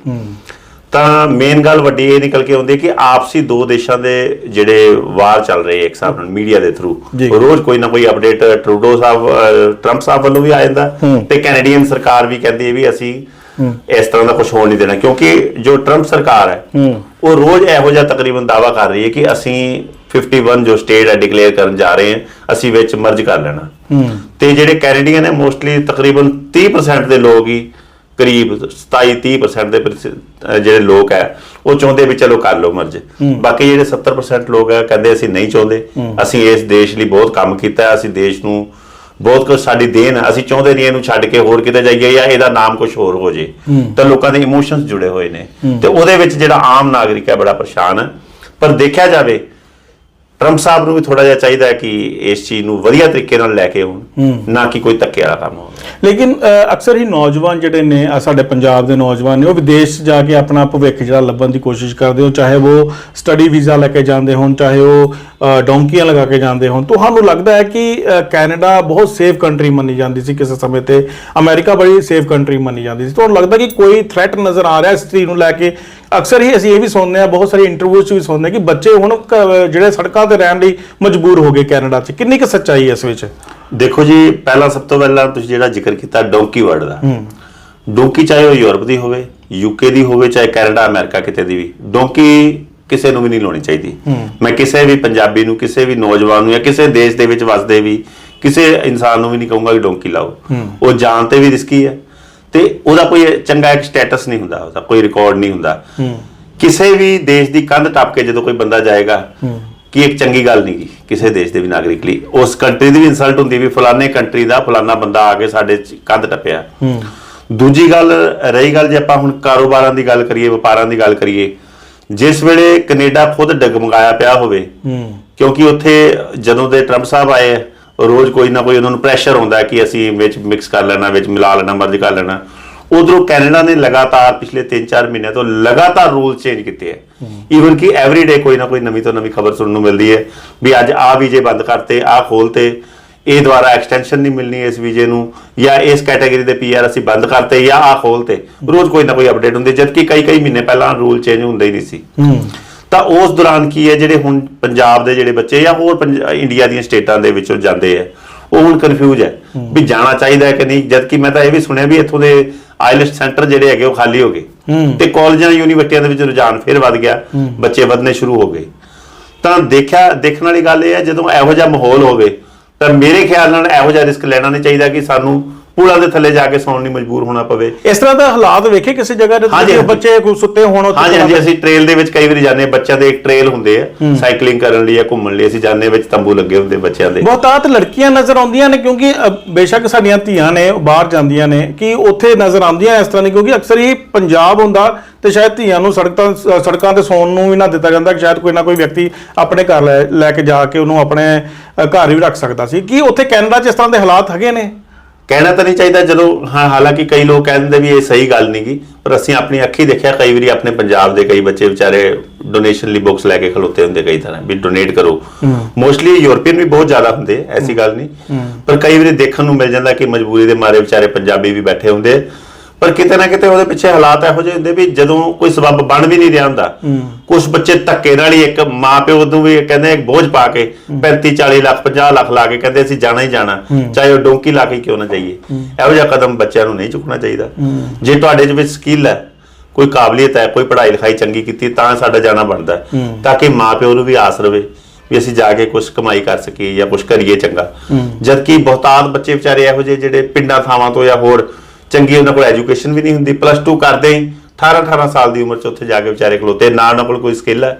ਤਾਂ ਮੇਨ ਗੱਲ ਵੱਡੀ ਇਹ ਨਿਕਲ ਕੇ ਆਉਂਦੀ ਹੈ ਕਿ ਆਪਸੀ ਦੋ ਦੇਸ਼ਾਂ ਦੇ ਜਿਹੜੇ ਵਾਰ ਚੱਲ ਰਹੇ ਇੱਕ ਹਿਸਾਬ ਨਾਲ ਮੀਡੀਆ ਦੇ ਥਰੂ। ਰੋਜ਼ ਕੋਈ ਨਾ ਕੋਈ ਅਪਡੇਟ ਟਰੂਡੋ ਸਾਹਿਬ ਅਹ, ਟਰੰਪ ਸਾਹਿਬ ਵੱਲੋਂ ਵੀ ਆ ਜਾਂਦਾ ਤੇ ਕੈਨੇਡੀਅਨ ਸਰਕਾਰ ਵੀ ਕਹਿੰਦੀ ਹੈ ਵੀ ਅਸੀਂ ਇਸ ਤਰ੍ਹਾਂ ਦਾ ਕੁਝ ਹੋਣ ਨਹੀਂ ਦੇਣਾ ਕਿਉਂਕਿ ਜੋ ਟਰੰਪ ਸਰਕਾਰ ਹੈ ਉਹ ਰੋਜ਼ ਇਹੋ ਜਿਹਾ ਤਕਰੀਬਨ ਦਾਵਾ ਕਰ ਰਹੀ ਹੈ ਕਿ ਅਸੀਂ 51 ਜੋ ਸਟੇਟ ਹੈ ਡਿਕਲੇਅਰ ਕਰਨ ਜਾ ਰਹੇ ਹਾਂ ਅਸੀਂ ਵਿੱਚ ਮਰਜ ਕਰ ਲੈਣਾ। ਤੇ ਜਿਹੜੇ ਕੈਨੇਡੀਅਨ ਹੈ ਮੋਸਟਲੀ ਤਕਰੀਬਨ 30% ਦੇ ਲੋਕ ਹੀ ਕਰੀਬ 27 30% ਦੇ ਜਿਹੜੇ ਲੋਕ ਹੈ ਉਹ ਚਾਹੁੰਦੇ ਵੀ ਚਲੋ ਕਰ ਲਓ ਮਰਜ। ਬਾਕੀ ਜਿਹੜੇ 70% ਲੋਕ ਹੈ ਕਹਿੰਦੇ ਅਸੀਂ ਨਹੀਂ ਚਾਹੁੰਦੇ। ਅਸੀਂ ਇਸ ਦੇਸ਼ ਲਈ ਬਹੁਤ ਕੰਮ ਕੀਤਾ ਹੈ ਅਸੀਂ ਦੇਸ਼ ਨੂੰ ਬਹੁਤ ਕੁਝ ਸਾਡੀ ਦੇਣ ਹੈ। ਅਸੀਂ ਚਾਹੁੰਦੇ ਨਹੀਂ ਇਹਨੂੰ ਛੱਡ ਕੇ ਹੋਰ ਕਿਤੇ ਜਾਈਏ ਜਾਂ ਇਹਦਾ ਨਾਮ ਕੁਝ ਹੋਰ ਹੋ ਜੇ। ਤਾਂ ਲੋਕਾਂ ਦੇ ਇਮੋਸ਼ਨਸ ਜੁੜੇ ਹੋਏ ਨੇ। ਤੇ ਉਹਦੇ ਵਿੱਚ ਜਿਹੜਾ ਆਮ ਨਾਗਰਿਕ ਹੈ ਬੜਾ ਪਰੇਸ਼ਾਨ ਹੈ। ਪਰ ਦੇਖਿਆ ਜਾਵੇ ਟਰੰਪ ਸਾਹਿਬ ਨੂੰ ਵੀ ਥੋੜਾ ਜਿਹਾ ਚਾਹੀਦਾ ਹੈ ਕਿ ਇਸ ਚੀਜ਼ ਨੂੰ ਵਧੀਆ ਤਰੀਕੇ ਨਾਲ ਲੈ ਕੇ ਆਉਣ ਨਾ ਕਿ ਕੋਈ ਧੱਕੇ ਵਾਲਾ ਕੰਮ ਹੋਵੇ। ਲੇਕਿਨ ਅਕਸਰ ਹੀ ਨੌਜਵਾਨ ਜਿਹੜੇ ਨੇ ਸਾਡੇ ਪੰਜਾਬ ਦੇ ਨੌਜਵਾਨ ਨੇ ਉਹ ਵਿਦੇਸ਼ ਜਾ ਕੇ ਆਪਣਾ ਭਵਿੱਖ ਜਿਹੜਾ ਲੱਭਣ ਦੀ ਕੋਸ਼ਿਸ਼ ਕਰਦੇ ਹੋ ਚਾਹੇ ਉਹ ਸਟੱਡੀ ਵੀਜ਼ਾ ਲੈ ਕੇ ਜਾਂਦੇ ਹੋਣ ਚਾਹੇ ਉਹ ਡੌਂਕੀਆਂ ਲਗਾ ਕੇ ਜਾਂਦੇ ਹੋਣ। ਤੁਹਾਨੂੰ ਲੱਗਦਾ ਹੈ ਕਿ ਕੈਨੇਡਾ ਬਹੁਤ ਸੇਫ ਕੰਟਰੀ ਮੰਨੀ ਜਾਂਦੀ ਸੀ ਕਿਸੇ ਸਮੇਂ ਤੇ? ਅਮਰੀਕਾ ਬੜੀ ਸੇਫ ਕੰਟਰੀ ਮੰਨੀ ਜਾਂਦੀ ਸੀ। ਤੁਹਾਨੂੰ ਲੱਗਦਾ ਕਿ ਕੋਈ ਥ੍ਰੈਟ ਨਜ਼ਰ ਆ ਰਿਹਾ ਇਸ ਚੀਜ਼ ਨੂੰ ਲੈ ਕੇ? ਅਕਸਰ ਹੀ ਅਸੀਂ ਇਹ ਵੀ ਸੁਣਦੇ ਆ ਬਹੁਤ ਸਾਰੀ ਇੰਟਰਵਿਊਜ਼ 'ਚ ਵੀ ਸੁਣਦੇ ਹਾਂ ਕਿ ਬੱਚੇ ਹੁਣ ਜਿਹੜੇ ਸੜਕਾਂ ਤੇ ਰਹਿਣ ਲਈ ਮਜਬੂਰ ਹੋ ਗਏ ਕੈਨੇਡਾ 'ਚ। ਕਿੰਨੀ ਕੁ ਸੱਚਾਈ ਹੈ ਇਸ ਵਿੱਚ? ਦੇਖੋ ਜੀ ਪਹਿਲਾਂ ਸਭ ਤੋਂ ਪਹਿਲਾਂ ਤੁਸੀਂ ਜਿਹੜਾ ਜ਼ਿਕਰ ਕੀਤਾ ਡੋਂਕੀ ਵਰਡ ਦਾ। ਡੋਂਕੀ ਚਾਹੇ ਉਹ ਯੂਰਪ ਦੀ ਹੋਵੇ ਯੂਕੇ ਦੀ ਹੋਵੇ ਚਾਹੇ ਕੈਨੇਡਾ ਅਮਰੀਕਾ ਕਿਤੇ ਦੀ ਵੀ। ਡੋਂਕੀ ਕਿਸੇ ਨੂੰ ਵੀ ਨਹੀਂ ਲਾਉਣੀ ਚਾਹੀਦੀ। ਮੈਂ ਕਿਸੇ ਵੀ ਪੰਜਾਬੀ ਨੂੰ ਕਿਸੇ ਵੀ ਨੌਜਵਾਨ ਨੂੰ ਜਾਂ ਕਿਸੇ ਦੇਸ਼ ਦੇ ਵਿੱਚ ਵਸਦੇ ਵੀ ਕਿਸੇ ਇਨਸਾਨ ਨੂੰ ਵੀ ਨਹੀਂ ਕਹੂੰਗਾ ਕਿ ਡੋਂਕੀ ਲਾਓ। ਉਹ ਜਾਨ ਤੇ ਵੀ ਰਿਸਕੀ ਹੈ ਤੇ ਉਹਦਾ ਕੋਈ ਚੰਗਾ ਇੱਕ ਸਟੇਟਸ ਨਹੀਂ ਹੁੰਦਾ ਉਹਦਾ ਕੋਈ ਰਿਕਾਰਡ ਨਹੀਂ ਹੁੰਦਾ। ਕਿਸੇ ਵੀ ਦੇਸ਼ ਦੀ ਕੰਧ ਟੱਪ ਕੇ ਜਦੋਂ ਕੋਈ ਬੰਦਾ ਜਾਏਗਾ ਕਿ ਇੱਕ ਚੰਗੀ ਗੱਲ ਨਹੀਂ ਕਿਸੇ ਦੇਸ਼ ਦੇ ਵੀ ਨਾਗਰਿਕ ਲਈ। ਉਸ ਕੰਟਰੀ ਦੀ ਵੀ ਇਨਸਲਟ ਹੁੰਦੀ ਵੀ ਫਲਾਣੇ ਕੰਟਰੀ ਦਾ ਫਲਾਣਾ ਬੰਦਾ ਆ ਕੇ ਸਾਡੇ ਚ ਕੰਧ ਟੱਪਿਆ। ਦੂਜੀ ਗੱਲ ਰਹੀ ਗੱਲ ਜੇ ਆਪਾਂ ਹੁਣ ਕਾਰੋਬਾਰਾਂ ਦੀ ਗੱਲ ਕਰੀਏ ਵਪਾਰਾਂ ਦੀ ਗੱਲ ਕਰੀਏ ਜਿਸ ਵੇਲੇ ਕੈਨੇਡਾ ਖੁਦ ਡਗਮਗਾਇਆ ਪਿਆ ਹੋਵੇ ਕਿਉਂਕਿ ਉੱਥੇ ਜਦੋਂ ਦੇ ਟਰੰਪ ਸਾਹਿਬ ਆਏ ਰੋਜ਼ ਕੋਈ ਨਾ ਕੋਈ ਉਹਨਾਂ ਨੂੰ ਪ੍ਰੈਸ਼ਰ ਹੁੰਦਾ ਕਿ ਅਸੀਂ ਵਿੱਚ ਮਿਕਸ ਕਰ ਲੈਣਾ ਵਿੱਚ ਮਿਲਾ ਲੈਣਾ ਮਰਜ ਕਰ ਲੈਣਾ। ਉਧਰੋਂ ਕੈਨੇਡਾ ਨੇ ਲਗਾਤਾਰ ਪਿਛਲੇ 3-4 ਮਹੀਨਿਆਂ ਤੋਂ ਲਗਾਤਾਰ ਰੂਲ ਚੇਂਜ ਕੀਤੇ ਹੈ। ਈਵਨ ਕਿ ਐਵਰੀ ਡੇ ਕੋਈ ਨਾ ਕੋਈ ਨਵੀਂ ਤੋਂ ਨਵੀਂ ਖਬਰ ਸੁਣਨ ਨੂੰ ਮਿਲਦੀ ਹੈ ਵੀ ਅੱਜ ਆ ਵੀਜ਼ੇ ਬੰਦ ਕਰਤੇ ਆ ਖੋਲਤੇ। ਇਹ ਦੁਆਰਾ ਐਕਸਟੈਂਸ਼ਨ ਨਹੀਂ ਮਿਲਣੀ ਇਸ ਵੀਜ਼ੇ ਨੂੰ ਜਾਂ ਇਸ ਕੈਟਾਗਰੀ ਦੇ ਪੀਆਰ ਅਸੀਂ ਬੰਦ ਕਰਤੇ ਜਾਂ ਆ ਖੋਲਤੇ ਰੋਜ਼ ਕੋਈ ਨਾ ਕੋਈ ਅਪਡੇਟ ਹੁੰਦੀ ਜਦ ਕਿ ਕਈ ਕਈ ਮਹੀਨੇ ਪਹਿਲਾਂ ਰੂਲ ਚੇਂਜ ਹੁੰਦੇ ਹੀ ਨਹੀਂ ਸੀ। ਤਾਂ ਉਸ ਦੌਰਾਨ ਕੀ ਹੈ ਜਿਹੜੇ ਹੁਣ ਪੰਜਾਬ ਦੇ ਜਿਹੜੇ ਬੱਚੇ ਜਾਂ ਹੋਰ ਇੰਡੀਆ ਦੀਆਂ ਸਟੇਟਾਂ ਦੇ ਵਿੱਚੋਂ ਜਾਂਦੇ ਆ ਉਹ ਹੁਣ ਕਨਫਿਊਜ਼ ਹੈ ਵੀ ਜਾਣਾ ਚਾਹੀਦਾ ਹੈ ਕਿ ਨਹੀਂ ਜਦ ਕਿ ਮੈਂ ਤਾਂ ਇਹ ਵੀ ਸੁਣਿਆ ਵੀ ਇੱਥੋਂ ਦੇ ਆਈਲੈਟਸ ਸੈਂਟਰ ਜਿਹੜੇ ਹੈਗੇ ਉਹ ਖਾਲੀ ਹੋ ਗਏ। ਤੇ ਕਾਲਜਾਂ ਯੂਨੀਵਰਸਿਟੀਆਂ ਦੇ ਵਿੱਚ ਰੁਝਾਨ ਫਿਰ ਵੱਧ ਗਿਆ ਬੱਚੇ ਵਧਨੇ ਸ਼ੁਰੂ ਹੋ ਗਏ। ਤਾਂ ਦੇਖਿਆ ਦੇਖਣ ਵਾਲੀ ਗੱਲ ਇਹ ਹੈ ਜਦੋਂ ਇਹੋ ਜਿਹਾ ਮਾਹੌਲ ਹੋਵੇ ਤਾਂ ਮੇਰੇ ਖਿਆਲ ਨਾਲ ਇਹੋ ਜਿਹਾ ਰਿਸਕ ਲੈਣਾ ਨਹੀਂ ਚਾਹੀਦਾ ਕਿ ਸਾਨੂੰ ਪੁਲਾਂ ਦੇ ਥੱਲੇ ਜਾ ਕੇ ਸੌਣ ਲਈ ਮਜਬੂਰ ਹੋਣਾ ਪਵੇ। ਇਸ ਤਰ੍ਹਾਂ ਦਾ ਹਾਲਾਤ ਵੇਖੇ ਕਿਸੇ ਜਗ੍ਹਾ ਤੇ ਹਾਂਜੀ, ਤੁਸੀਂ ਹਾਂਜੀ। ਬੱਚੇ ਕੋਈ ਸੁੱਤੇ ਹੋਣ ਉੱਥੇ ਹਾਂਜੀ ਹਾਂਜੀ ਅਸੀਂ ਟ੍ਰੇਲ ਦੇ ਵਿੱਚ ਕਈ ਵਾਰੀ ਜਾਂਦੇ ਹਾਂ ਬੱਚਿਆਂ ਦੇ ਇੱਕ ਟ੍ਰੇਲ ਹੁੰਦੇ ਆ ਸਾਈਕਲਿੰਗ ਕਰਨ ਲਈ ਜਾਂ ਘੁੰਮਣ ਲਈ ਅਸੀਂ ਜਾਂਦੇ ਹਾਂ, ਵਿੱਚ ਤੰਬੂ ਲੱਗੇ ਹੁੰਦੇ ਬੱਚਿਆਂ ਦੇ। ਬਹੁਤਾਤ ਲੜਕੀਆਂ ਨਜ਼ਰ ਆਉਂਦੀਆਂ ਨੇ ਕਿਉਂਕਿ ਅ, ਬੇਸ਼ੱਕ ਸਾਡੀਆਂ ਧੀਆਂ ਨੇ ਉਹ ਬਾਹਰ ਜਾਂਦੀਆਂ ਨੇ ਕਿ ਉੱਥੇ ਨਜ਼ਰ ਆਉਂਦੀਆਂ ਇਸ ਤਰ੍ਹਾਂ ਦੀ ਕਿਉਂਕਿ ਅਕਸਰ ਹੀ ਪੰਜਾਬ ਹੁੰਦਾ ਤੇ ਸ਼ਾਇਦ ਧੀਆਂ ਨੂੰ ਸੜਕਾਂ ਸੜਕਾਂ ਤੇ ਸੌਣ ਨੂੰ ਵੀ ਨਾ ਦਿੱਤਾ ਜਾਂਦਾ ਕਿ ਸ਼ਾਇਦ ਕੋਈ ਨਾ ਕੋਈ ਵਿਅਕਤੀ ਆਪਣੇ ਘਰ ਲੈ ਲੈ ਕੇ ਜਾ ਕੇ ਉਹਨੂੰ ਆਪਣੇ ਅ, ਘਰ ਵੀ ਰੱਖ ਸਕਦਾ ਸੀ। ਕੀ ਉੱਥੇ ਕੈਨੇਡਾ 'ਚ ਇਸ ਤਰ੍ਹਾਂ ਦੇ ਹਾਲਾਤ ਹੈਗੇ ਨੇ? ਕਹਿਣਾ ਤਾਂ ਨਹੀਂ ਚਾਹੀਦਾ ਜਦੋਂ ਹਾਂ ਹਾਲਾਂਕਿ ਕਈ ਲੋਕ ਕਹਿੰਦੇ ਵੀ ਇਹ ਸਹੀ ਗੱਲ ਨਹੀਂਗੀ ਪਰ ਅਸੀਂ ਆਪਣੀ ਅੱਖੀ ਦੇਖਿਆ ਕਈ ਵਾਰੀ ਆਪਣੇ ਪੰਜਾਬ ਦੇ ਕਈ ਬੱਚੇ ਵਿਚਾਰੇ ਡੋਨੇਸ਼ਨ ਲਈ ਬੁੱਕਸ ਲੈ ਕੇ ਖਲੋਤੇ ਹੁੰਦੇ ਕਈ ਤਰ੍ਹਾਂ ਵੀ ਡੋਨੇਟ ਕਰੋ। ਮੋਸਟਲੀ ਯੂਰਪੀਅਨ ਵੀ ਬਹੁਤ ਜ਼ਿਆਦਾ ਹੁੰਦੇ ਐਸੀ ਗੱਲ ਨਹੀਂ। ਪਰ ਕਈ ਵਾਰੀ ਦੇਖਣ ਨੂੰ ਮਿਲ ਜਾਂਦਾ ਕਿ ਮਜਬੂਰੀ ਦੇ ਮਾਰੇ ਵਿਚਾਰੇ ਪੰਜਾਬੀ ਵੀ ਬੈਠੇ ਹੁੰਦੇ ਪਰ ਕਿਤੇ ਨਾ ਕਿਤੇ ਉਹਦੇ ਪਿੱਛੇ ਹਾਲਾਤ ਇਹੋ ਜਿਹੇ ਹੁੰਦੇ ਵੀ ਜਦੋਂ ਕੋਈ ਸਬੱਬ ਬਣ ਵੀ ਨਹੀਂ ਰਿਹਾ ਹੁੰਦਾ ਕੁਝ ਬੱਚੇ ਧੱਕੇ ਨਾਲ ਹੀ ਇੱਕ ਮਾਂ ਪਿਓ ਨੂੰ ਵੀ ਕਹਿੰਦੇ ਇੱਕ ਬੋਝ ਪਾ ਕੇ 35 40 ਲੱਖ 50 ਲੱਖ ਲਾ ਕੇ ਕਹਿੰਦੇ ਅਸੀਂ ਜਾਣਾ ਹੀ ਜਾਣਾ ਚਾਹੇ ਉਹ ਡੋਂਕੀ ਲਾ ਕੇ ਕਿਉਂ ਨਾ ਜਾਈਏ। ਇਹੋ ਜਿਹਾ ਕਦਮ ਬੱਚਿਆਂ ਨੂੰ ਨਹੀਂ ਚੁੱਕਣਾ ਚਾਹੀਦਾ। ਜੇ ਤੁਹਾਡੇ ਵਿੱਚ ਸਕਿੱਲ ਹੈ ਕੋਈ ਕਾਬਲੀਅਤ ਹੈ ਕੋਈ ਪੜ੍ਹਾਈ ਲਿਖਾਈ ਚੰਗੀ ਕੀਤੀ ਤਾਂ ਸਾਡਾ ਜਾਣਾ ਬਣਦਾ। ਤਾਂ ਕਿ ਮਾਂ ਪਿਓ ਨੂੰ ਵੀ ਆਸ ਰਵੇ ਵੀ ਅਸੀਂ ਜਾ ਕੇ ਕੁਝ ਕਮਾਈ ਕਰ ਸਕੀਏ ਜਾਂ ਕੁਝ ਕਰੀਏ ਚੰਗਾ। ਜਦ ਕਿ ਬਹੁਤਾਤ ਬੱਚੇ ਵਿਚਾਰੇ ਇਹੋ ਜਿਹੇ ਜਿਹੜੇ ਪਿੰਡਾਂ ਥਾਵਾਂ ਤੋਂ ਜਾਂ ਹੋਰ ਚੰਗੀ ਉਹਨਾਂ ਕੋਲ ਐਜੂਕੇਸ਼ਨ ਵੀ ਨਹੀਂ ਹੁੰਦੀ ਪਲੱਸ 2 ਕਰਦੇ ਹੀ 18 18 ਸਾਲ ਦੀ ਉਮਰ 'ਚ ਉੱਥੇ ਜਾ ਕੇ ਵਿਚਾਰੇ ਖਲੋਤੇ ਨਾ ਉਹਨਾਂ ਕੋਲ ਕੋਈ ਸਕਿੱਲ ਹੈ